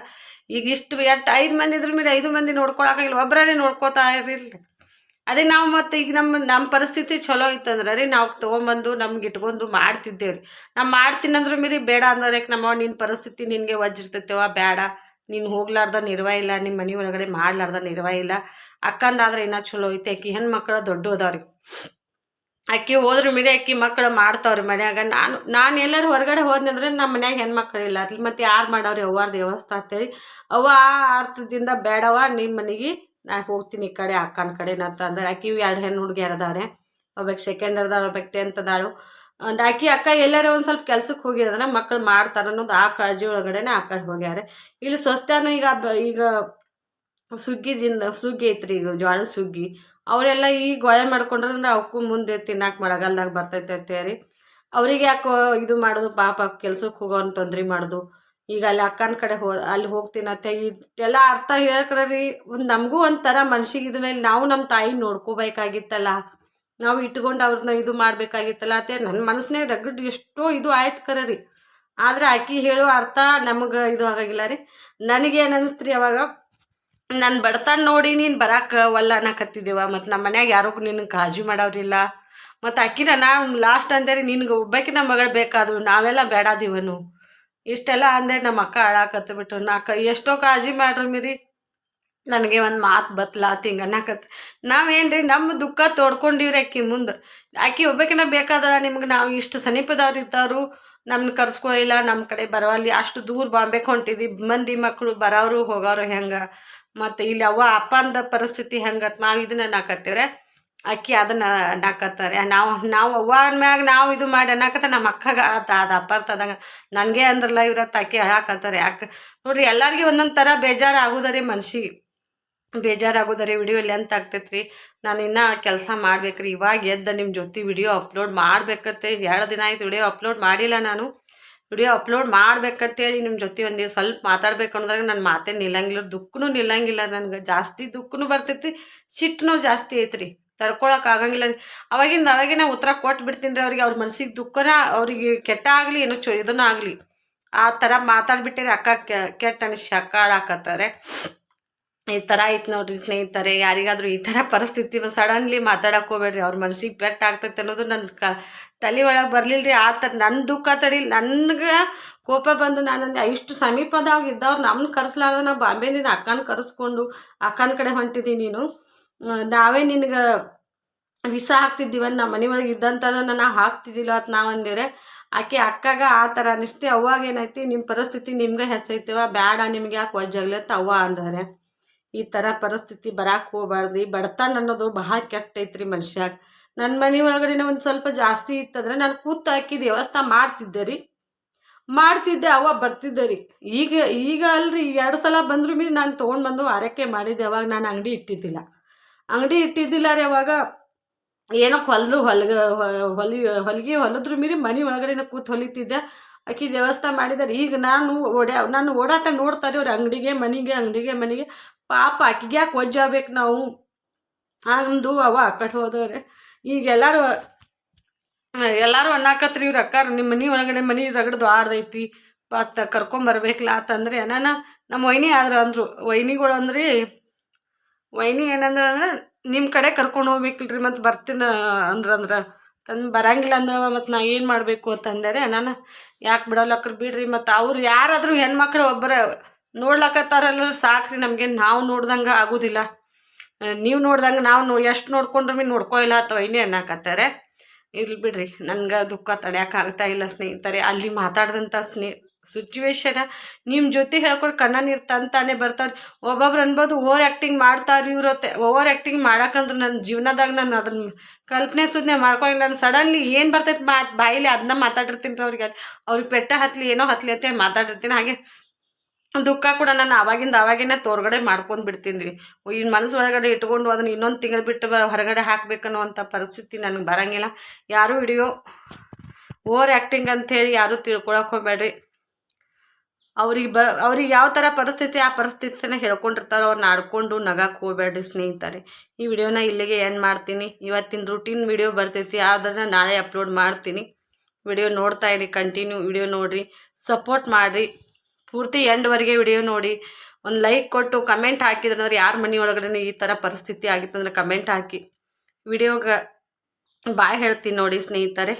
ಈಗ ಇಷ್ಟು ಎಷ್ಟು ಐದು ಮಂದಿ ಇದ್ರ ಮೇಲೆ ಐದು ಮಂದಿ ನೋಡ್ಕೊಳಕಾಗಿಲ್ಲ ಒಬ್ಬರೇ ನೋಡ್ಕೋತಾ ಇರಲಿಲ್ಲ. ಅದೇ ನಾವು ಮತ್ತೆ ಈಗ ನಮ್ಮ ನಮ್ಮ ಪರಿಸ್ಥಿತಿ ಚಲೋ ಇತ್ತಂದ್ರೆ ರೀ ನಾವು ತೊಗೊಂಬಂದು ನಮ್ಗೆ ಇಟ್ಕೊಂಡು ಮಾಡ್ತಿದ್ದೇವೆ ರೀ ನಾವು ಮಾಡ್ತೀನಿ ಅಂದ್ರೆ ಮೀರಿ ಬೇಡ ಅಂದ್ರೆ ನಮ್ಮ ನಿನ್ನ ಪರಿಸ್ಥಿತಿ ನಿನಗೆ ವಜ್ಜಿರ್ತೈತೆವ ಬೇಡ ನೀನು ಹೋಗ್ಲಾರ್ದ ನಿರ್ವ ಇಲ್ಲ ನಿಮ್ಮ ಮನೆ ಒಳಗಡೆ ಮಾಡ್ಲಾರ್ದ ನಿರ್ವ ಇಲ್ಲ. ಅಕ್ಕಂದಾದ್ರೆ ಇನ್ನೂ ಚಲೋ ಐತೆ, ಆಕಿ ಹೆಣ್ಮಕ್ಳು ದೊಡ್ಡ ಅದಾವ್ರಿ ಅಕ್ಕಿ ಹೋದ್ರ ಮೇಲೆ ಅಕ್ಕಿ ಮಕ್ಕಳು ಮಾಡ್ತಾವ್ರಿ ಮನ್ಯಾಗ. ನಾನು ನಾನು ಎಲ್ಲರೂ ಹೊರಗಡೆ ಹೋದ್ನಿ ಅಂದ್ರೆ ನಮ್ಮ ಮನ್ಯಾಗ ಹೆಣ್ಮಕ್ಳು ಇಲ್ಲ. ಅಲ್ಲಿ ಮತ್ತೆ ಯಾರು ಮಾಡವ್ರಿ ಅವ್ವಾರ ದೇವಸ್ಥಾನ ಅಂತೇಳಿ. ಅವ್ವ ಆ ಅರ್ಥದಿಂದ ಬೇಡವ ನಿಮ್ಮ ಮನೆಗೆ ನಾನು ಹೋಗ್ತೀನಿ ಈ ಕಡೆ, ಅಕ್ಕನ ಕಡೆ ಅಂತ ಅಂದ್ರೆ. ಅಕ್ಕಿ ಎರಡು ಹೆಣ್ಣು ಹುಡುಗಿಯರ್ ಅದಾರೆ ಒಬ್ಬಕ್ಕೆ ಸೆಕೆಂಡ್ ಅದಾಳ ಒಬ್ಬಕ್ಕೆ ಟೆಂತ್ ಅದಾಳು. ಒಂದು ಅಕ್ಕಿ, ಅಕ್ಕ ಎಲ್ಲರೂ ಒಂದು ಸ್ವಲ್ಪ ಕೆಲ್ಸಕ್ಕೆ ಹೋಗಿದ್ರೆ ಮಕ್ಕಳು ಮಾಡ್ತಾರೆ ಅನ್ನೋದು ಆ ಕಾಳಜಿ ಒಳಗಡೆನೆ ಆ ಕಡೆ ಹೋಗ್ಯಾರೆ. ಇಲ್ಲಿ ಸ್ವಸ್ಥಾನು ಈಗ ಈಗ ಸುಗ್ಗಿ ಜಿಂದ ಸುಗ್ಗಿ ಐತ್ರಿ ಈಗ ಜ್ವಾಳದ ಸುಗ್ಗಿ. ಅವರೆಲ್ಲ ಈ ಗೊಳೆ ಮಾಡ್ಕೊಂಡ್ರಂದ್ರೆ ಅವಕ್ಕೂ ಮುಂದೆ ತಿನ್ನಾಕ ಮಳೆಗಾಲದಾಗ ಬರ್ತೈತೆ ಅಂತೇಳಿ ಅವ್ರಿಗೆ ಯಾಕೋ ಇದು ಮಾಡೋದು, ಪಾಪ ಕೆಲ್ಸಕ್ಕೆ ಹೋಗೋನ್ ತೊಂದ್ರೆ ಮಾಡೋದು. ಈಗ ಅಲ್ಲಿ ಅಕ್ಕನ ಕಡೆ ಹೋ, ಅಲ್ಲಿ ಹೋಗ್ತೀನತ್ತೆ ಇದೆಲ್ಲ ಅರ್ಥ ಹೇಳಕ್ರಿ ಒಂದು ನಮಗೂ ಒಂಥರ ಮನ್ಸಿಗೆ ಮೇಲೆ ನಾವು ನಮ್ಮ ತಾಯಿ ನೋಡ್ಕೋಬೇಕಾಗಿತ್ತಲ್ಲ. ನಾವು ಇಟ್ಕೊಂಡು ಅವ್ರನ್ನ ಇದು ಮಾಡಬೇಕಾಗಿತ್ತಲ್ಲ ಅತ್ತೆ ನನ್ನ ಮನಸ್ಸಿನಾಗ ರಗಡ್ ಎಷ್ಟೋ ಇದು ಆಯ್ತು ಕರೀ ಆದ್ರೆ ಆಕಿ ಹೇಳೋ ಅರ್ಥ ನಮಗೆ ಇದು ಆಗಾಗಿಲ್ಲ ರೀ. ನನಗೇನು ಅನಿಸ್ತ್ರಿ ಅವಾಗ ನನ್ನ ಬಡತನ ನೋಡಿ ನೀನು ಬರಾಕ ಒಲ್ಲ ಅನ್ನಕತ್ತಿದ್ದೇವ ಮತ್ತು ನಮ್ಮ ಮನ್ಯಾಗ ಯಾರೂ ನಿನಗೆ ಕಾಳಜಿ ಮಾಡೋರಿಲ್ಲ ಮತ್ತು ಅಕ್ಕಿನ ನಾವು ಲಾಸ್ಟ್ ಅಂದೇರಿ ನಿನಗೆ ಒಬ್ಬಾಕಿನ ಮಗಳು ಬೇಕಾದ್ರು, ನಾವೆಲ್ಲ ಬೇಡಾದಿವನು ಇಷ್ಟೆಲ್ಲ ಅಂದೆ ನಮ್ಮ ಅಕ್ಕ ಅಳಾಕತ್ತ ಬಿಟ್ಟು ನಾಕ ಎಷ್ಟೋ ಕಾಜಿ ಮಾಡ್ರಿ ಮಿರಿ. ನನಗೆ ಒಂದು ಮಾತು ಬತ್ಲಾತ್ ಹಿಂಗೆ ನಾವೇನು ರೀ ನಮ್ಮ ದುಃಖ ತೋಡ್ಕೊಂಡಿವ್ರಿ ಅಕ್ಕಿ ಮುಂದೆ. ಅಕ್ಕಿ ಒಬ್ಬಾಕಿನ ಬೇಕಾದ ನಿಮ್ಗೆ ನಾವು ಇಷ್ಟು ಸಮೀಪದವ್ರು ಇದ್ದವರು ನಮ್ಮನ್ನ ಕರ್ಸ್ಕೊಳ್ಳಿಲ್ಲ ನಮ್ಮ ಕಡೆ ಬರವಲ್ಲಿ ಅಷ್ಟು ದೂರ ಬಾಂಬೆಗೆ ಹೊಂಟಿದ್ವಿ ಮಂದಿ ಮಕ್ಕಳು ಬರೋರು ಹೋಗೋರು ಹೆಂಗೆ? ಮತ್ತು ಇಲ್ಲಿ ಅವ್ವ ಅಪ್ಪಂದ ಪರಿಸ್ಥಿತಿ ಹೆಂಗತ್ ನಾವು ಇದನ್ನ ನಾಕತ್ತೀವ್ರೆ ಅಕ್ಕಿ ಅದನ್ನ ನಾಕತ್ತಾರೆ ನಾವು ನಾವು ಅವ್ವ ಮ್ಯಾಗ ನಾವು ಇದು ಮಾಡಿ ಅನ್ನಕತ್ತ ನಮ್ಮ ಅಕ್ಕಗ ಅದು ಅದು ಅಪಾರ್ಥದಂಗ ನನಗೆ ಅಂದ್ರಲ್ಲ ಇವ್ರತ್ತ ಅಕ್ಕಿ ಹೇಳಾಕತ್ತಾರೆ. ಯಾಕೆ, ನೋಡ್ರಿ ಎಲ್ಲರಿಗೂ ಒಂದೊಂದು ಥರ ಬೇಜಾರು ಆಗುದರಿ ಮನ್ಷಿಗೆ ಬೇಜಾರಾಗೋದರಿ, ವಿಡಿಯೋ ಲೆಂತ್ ಆಗ್ತೈತ್ರಿ. ನಾನು ಇನ್ನೂ ಕೆಲಸ ಮಾಡ್ಬೇಕ್ರಿ. ಇವಾಗ ಎದ್ದ ನಿಮ್ಮ ಜೊತೆ ವಿಡಿಯೋ ಅಪ್ಲೋಡ್ ಮಾಡ್ಬೇಕತ್ತೆ. ಎರಡು ದಿನ ಆಯ್ತು ವಿಡಿಯೋ ಅಪ್ಲೋಡ್ ಮಾಡಿಲ್ಲ ನಾನು. ವಿಡಿಯೋ ಅಪ್ಲೋಡ್ ಮಾಡ್ಬೇಕಂತೇಳಿ ನಿಮ್ಮ ಜೊತೆ ಒಂದು ಸ್ವಲ್ಪ ಮಾತಾಡ್ಬೇಕು ಅನ್ನೋದ್ರಾಗ ನನ್ನ ಮಾತೇ ನಿಲ್ಲಂಗಿಲ್ಲ, ದುಃಖನೂ ನಿಲ್ಲಂಗಿಲ್ಲ ನನಗೆ. ಜಾಸ್ತಿ ದುಃಖನೂ ಬರ್ತೈತಿ, ಸಿಟ್ಟನೂ ಜಾಸ್ತಿ ಐತ್ರಿ. ತಡ್ಕೊಳಕ್ ಆಗಂಗಿಲ್ಲ. ಅವಾಗಿಂದ ಅವಾಗಿನ ಉತ್ತರ ಕೊಟ್ಟು ಬಿಡ್ತೀನಿ ರೀ ಅವ್ರಿಗೆ. ಅವ್ರ ಮನ್ಸಿಗೆ ದುಃಖನ ಅವ್ರಿಗೆ ಕೆಟ್ಟ ಆಗಲಿ, ಏನೋ ಚೊ ಇದನ್ನ ಆಗಲಿ. ಆ ಥರ ಮಾತಾಡ್ಬಿಟ್ಟಿರಿ ಅಕ್ಕ ಕೆಟ್ಟ ಅನಿಸಿ ಅಕ್ಕ ಈ ಥರ ಐತೆ ನೋಡ್ರಿ ಸ್ನೇಹಿತರೆ, ಯಾರಿಗಾದರೂ ಈ ಥರ ಪರಿಸ್ಥಿತಿ ಸಡನ್ಲಿ ಮಾತಾಡಕ್ಕೆ ಹೋಗ್ಬೇಡ್ರಿ. ಅವ್ರ ಮನ್ಸಿಗೆ ಪೆಟ್ಟ ಆಗ್ತೈತೆ ಅನ್ನೋದು ನನ್ನ ಕ ತಲೆ ಒಳಗೆ ಬರಲಿಲ್ಲ ರೀ ಆ ಥರ ನನ್ನ ದುಃಖ ತಡಿ, ನನ್ಗೆ ಕೋಪ ಬಂದು ನಾನು ಇಷ್ಟು ಸಮೀಪದಾಗ ಇದ್ದವ್ರು ನಮ್ಮನ್ನ ಕರೆಸ್ಲಾರ್ದ ನಾ ಬಾಂಬೆದಿಂದ ಅಕ್ಕನ ಕರೆಸ್ಕೊಂಡು ಅಕ್ಕನ ಕಡೆ ಹೊಂಟಿದ್ದೀನಿ ನೀನು. ನಾವೇ ನಿನಗೆ ವಿಷ ಹಾಕ್ತಿದ್ದೀವ ನಮ್ಮ ಮನೆ ಒಳಗೆ ಇದ್ದಂಥದನ್ನು ನಾವು ಹಾಕ್ತಿದ್ದಿಲ್ಲ ಅಂತ ನಾವು ಆಕೆ ಅಕ್ಕಗ ಆ ಥರ ಅನಿಸ್ತಿ ಅವಾಗ ಏನೈತಿ ನಿಮ್ಮ ಪರಿಸ್ಥಿತಿ ನಿಮ್ಗೆ ಹೆಚ್ಚೈತಿವ ಬೇಡ ನಿಮ್ಗೆ ಯಾಕೆ ವಜ್ಜಾಗ್ಲಿ ಅಂತ ಅವ್ವ ಅಂದರೆ. ಈ ಥರ ಪರಿಸ್ಥಿತಿ ಬರಕ್ಕೆ ಹೋಗ್ಬಾರ್ದ್ರಿ, ಬಡತನ ಅನ್ನೋದು ಬಹಳ ಕೆಟ್ಟ ಐತ್ರಿ ಮನುಷ್ಯಾಗ. ನನ್ನ ಮನೆ ಒಳಗಡೆನ ಒಂದು ಸ್ವಲ್ಪ ಜಾಸ್ತಿ ಇತ್ತಂದ್ರೆ ನಾನು ಕೂತು ಹಾಕಿ ದೇವಸ್ಥಾನ ಮಾಡ್ತಿದ್ದೆ ರೀ. ಮಾಡ್ತಿದ್ದೆ, ಅವ ಬರ್ತಿದ್ದೆ ರೀ. ಈಗ ಈಗ ಅಲ್ರಿ ಎರಡು ಸಲ ಬಂದ್ರು ಮೀರಿ ನಾನು ತೊಗೊಂಡು ಬಂದು ಆರೈಕೆ ಮಾಡಿದ್ದೆ, ಅವಾಗ ನಾನು ಅಂಗಡಿ ಇಟ್ಟಿದ್ದಿಲ್ಲ. ಅಂಗಡಿ ಇಟ್ಟಿದ್ದಿಲ್ಲ ರೀ ಅವಾಗ. ಏನೋ ಹೊಲ್ದು ಹೊಲ್ಗ, ಹೊಲಿ, ಹೊಲಿಗೆ ಹೊಲದ್ರು ಮೀರಿ ಮನೆ ಒಳಗಡೆ ಕೂತ್ ಹೊಲಿತಿದ್ದೆ. ಆಕಿ ದೇವಸ್ಥಾನ ಮಾಡಿದಾರೆ. ಈಗ ನಾನು ಓಡ್ಯಾ, ನಾನು ಓಡಾಟ ನೋಡ್ತಾರೆ ಅವ್ರ ಅಂಗಡಿಗೆ, ಮನೆಗೆ ಅಂಗಡಿಗೆ, ಮನೆಗೆ. ಪಾಪ ಆಕಿಗೆ ಯಾಕೆ ಒಜ್ಜಾಬೇಕು ನಾವು. ಅಂದು ಅವ ಆ ಕಡೆ ಹೋದವ್ರೆ. ಈಗ ಎಲ್ಲರೂ ಎಲ್ಲರೂ ಅನ್ನಾಕತ್ರಿ ಇವ್ರು ಅಕ್ಕಾರ ನಿಮ್ಮ ಮನೆ ಒಳಗಡೆ ಮನೆ ರಗಡ್ದು ಆಡ್ದೈತಿ ಪತ್ತ ಕರ್ಕೊಂಬರ್ಬೇಕಲ್ಲ ಆತಂದ್ರೆ ಏನಾನ ನಮ್ಮ ವೈನಿ ಆದ್ರೆ ಅಂದರು, ವೈನಿಗಳು ಅಂದ್ರಿ, ವೈನಿ ಏನಂದ್ರೆ ಅಂದ್ರೆ ನಿಮ್ಮ ಕಡೆ ಕರ್ಕೊಂಡು ಹೋಗ್ಬೇಕಿಲ್ರಿ ಮತ್ತು ಬರ್ತೀನಿ ಅಂದ್ರೆ ಅಂದ್ರೆ, ತಂದು ಬರಂಗಿಲ್ಲ ಅಂದ್ರೆ ಮತ್ತು ನಾ ಏನು ಮಾಡಬೇಕು ಅಂತಂದರೆ ನಾನು ಯಾಕೆ ಬಿಡಲ್ಲಕ್ರ ಬಿಡ್ರಿ, ಮತ್ತು ಅವ್ರು ಯಾರಾದರೂ ಹೆಣ್ಮಕ್ಳು ಒಬ್ಬರ ನೋಡ್ಲಕತ್ತಾರಲ್ಲ ಸಾಕ್ರಿ ನಮಗೆ ನಾವು ನೋಡ್ದಂಗೆ ಆಗೋದಿಲ್ಲ. ನೀವು ನೋಡ್ದಂಗೆ ನಾವು ಎಷ್ಟು ನೋಡ್ಕೊಂಡ್ರೂ ನೋಡ್ಕೊ ನೋಡ್ಕೊಯಿಲ್ಲ ಅಥವಾ ಇನ್ನೇ ಅನ್ನಕತ್ತಾರೆ. ಇಲ್ಲಿ ಬಿಡ್ರಿ, ನನ್ಗೆ ದುಃಖ ತಡೆಯೋಕ್ಕಾಗ್ತಾ ಇಲ್ಲ ಸ್ನೇಹಿತರೆ. ಅಲ್ಲಿ ಮಾತಾಡಿದಂಥ ಸ್ನೇ ಸಿಚುವೇಶನ ನಿಮ್ಮ ಜೊತೆ ಹೇಳ್ಕೊಂಡು ಕಣ್ಣ ನೀರು ತಂತಾನೆ ಬರ್ತಾರೆ ಒಬ್ಬೊಬ್ರು ಅನ್ಬೋದು ಓವರ್ ಆ್ಯಕ್ಟಿಂಗ್ ಮಾಡ್ತಾರೆ ಇವ್ರತ್ತೆ ಓವರ್ ಆ್ಯಕ್ಟಿಂಗ್ ಮಾಡಕ್ಕಂದ್ರೆ ನನ್ನ ಜೀವನದಾಗ ನಾನು ಅದನ್ನ ಕಲ್ಪನೆ ಸುಮ್ಮನೆ ಮಾಡ್ಕೊಂಡಿಲ್ಲ ನಾನು ಸಡನ್ಲಿ ಏನು ಬರ್ತೈತೆ ಮಾತು ಬಾಯಿಲಿ ಅದನ್ನ ಮಾತಾಡಿರ್ತೀನಿ ರೀ ಅವ್ರಿಗೆ. ಅವ್ರಿಗೆ ಪೆಟ್ಟ ಹತ್ಲಿ, ಏನೋ ಹತ್ಲಿ ಅಂತ ಮಾತಾಡಿರ್ತೀನಿ. ಹಾಗೆ ದುಃಖ ಕೂಡ ನಾನು ಅವಾಗಿಂದ ಅವಾಗೇನೆ ತೋರ್ಗಡೆ ಮಾಡ್ಕೊಂಡು ಬಿಡ್ತೀನಿ. ಇನ್ನು ಮನಸ್ಸು ಒಳಗಡೆ ಇಟ್ಕೊಂಡು ಅದನ್ನ ಇನ್ನೊಂದು ತಿಂಗಳು ಬಿಟ್ಟು ಹೊರಗಡೆ ಹಾಕ್ಬೇಕನ್ನುವಂಥ ಪರಿಸ್ಥಿತಿ ನನಗೆ ಬರಂಗಿಲ್ಲ. ಯಾರೂ ವಿಡಿಯೋ ಓವರ್ ಆ್ಯಕ್ಟಿಂಗ್ ಅಂಥೇಳಿ ಯಾರೂ ತಿಳ್ಕೊಳಕ್ಕೆ ಹೋಗ್ಬೇಡ್ರಿ. ಅವ್ರಿಗೆ ಬ ಅವ್ರಿಗೆ ಯಾವ ಥರ ಪರಿಸ್ಥಿತಿ ಆ ಪರಿಸ್ಥಿತಿನ ಹೇಳ್ಕೊಂಡಿರ್ತಾರೋ ಅವ್ರನ್ನ ಆಡ್ಕೊಂಡು ನಗಕ್ಕೆ ಹೋಗ್ಬೇಡ್ರಿ ಸ್ನೇಹಿತರೆ. ಈ ವಿಡಿಯೋನ ಇಲ್ಲಿಗೆ ಏನು ಮಾಡ್ತೀನಿ. ಇವತ್ತಿನ ರುಟೀನ್ ವಿಡಿಯೋ ಬರ್ತೈತಿ ಅದನ್ನು ನಾಳೆ ಅಪ್ಲೋಡ್ ಮಾಡ್ತೀನಿ. ವಿಡಿಯೋ ನೋಡ್ತಾ ಇರಿ ಕಂಟಿನ್ಯೂ ವಿಡಿಯೋ ನೋಡಿರಿ. ಸಪೋರ್ಟ್ ಮಾಡಿರಿ. ಪೂರ್ತಿ ಎಂಡ್ವರೆಗೆ ವಿಡಿಯೋ ನೋಡಿ. ಒಂದು ಲೈಕ್ ಕೊಟ್ಟು ಕಮೆಂಟ್ ಹಾಕಿದ್ರಂದ್ರೆ ಯಾರ ಮನೆ ಒಳಗಡೆ ಈ ಥರ ಪರಿಸ್ಥಿತಿ ಆಗಿತ್ತಂದ್ರೆ ಕಮೆಂಟ್ ಹಾಕಿ. ವಿಡಿಯೋಗ ಬಾಯ್ ಹೇಳ್ತೀನಿ ನೋಡಿ ಸ್ನೇಹಿತರೆ.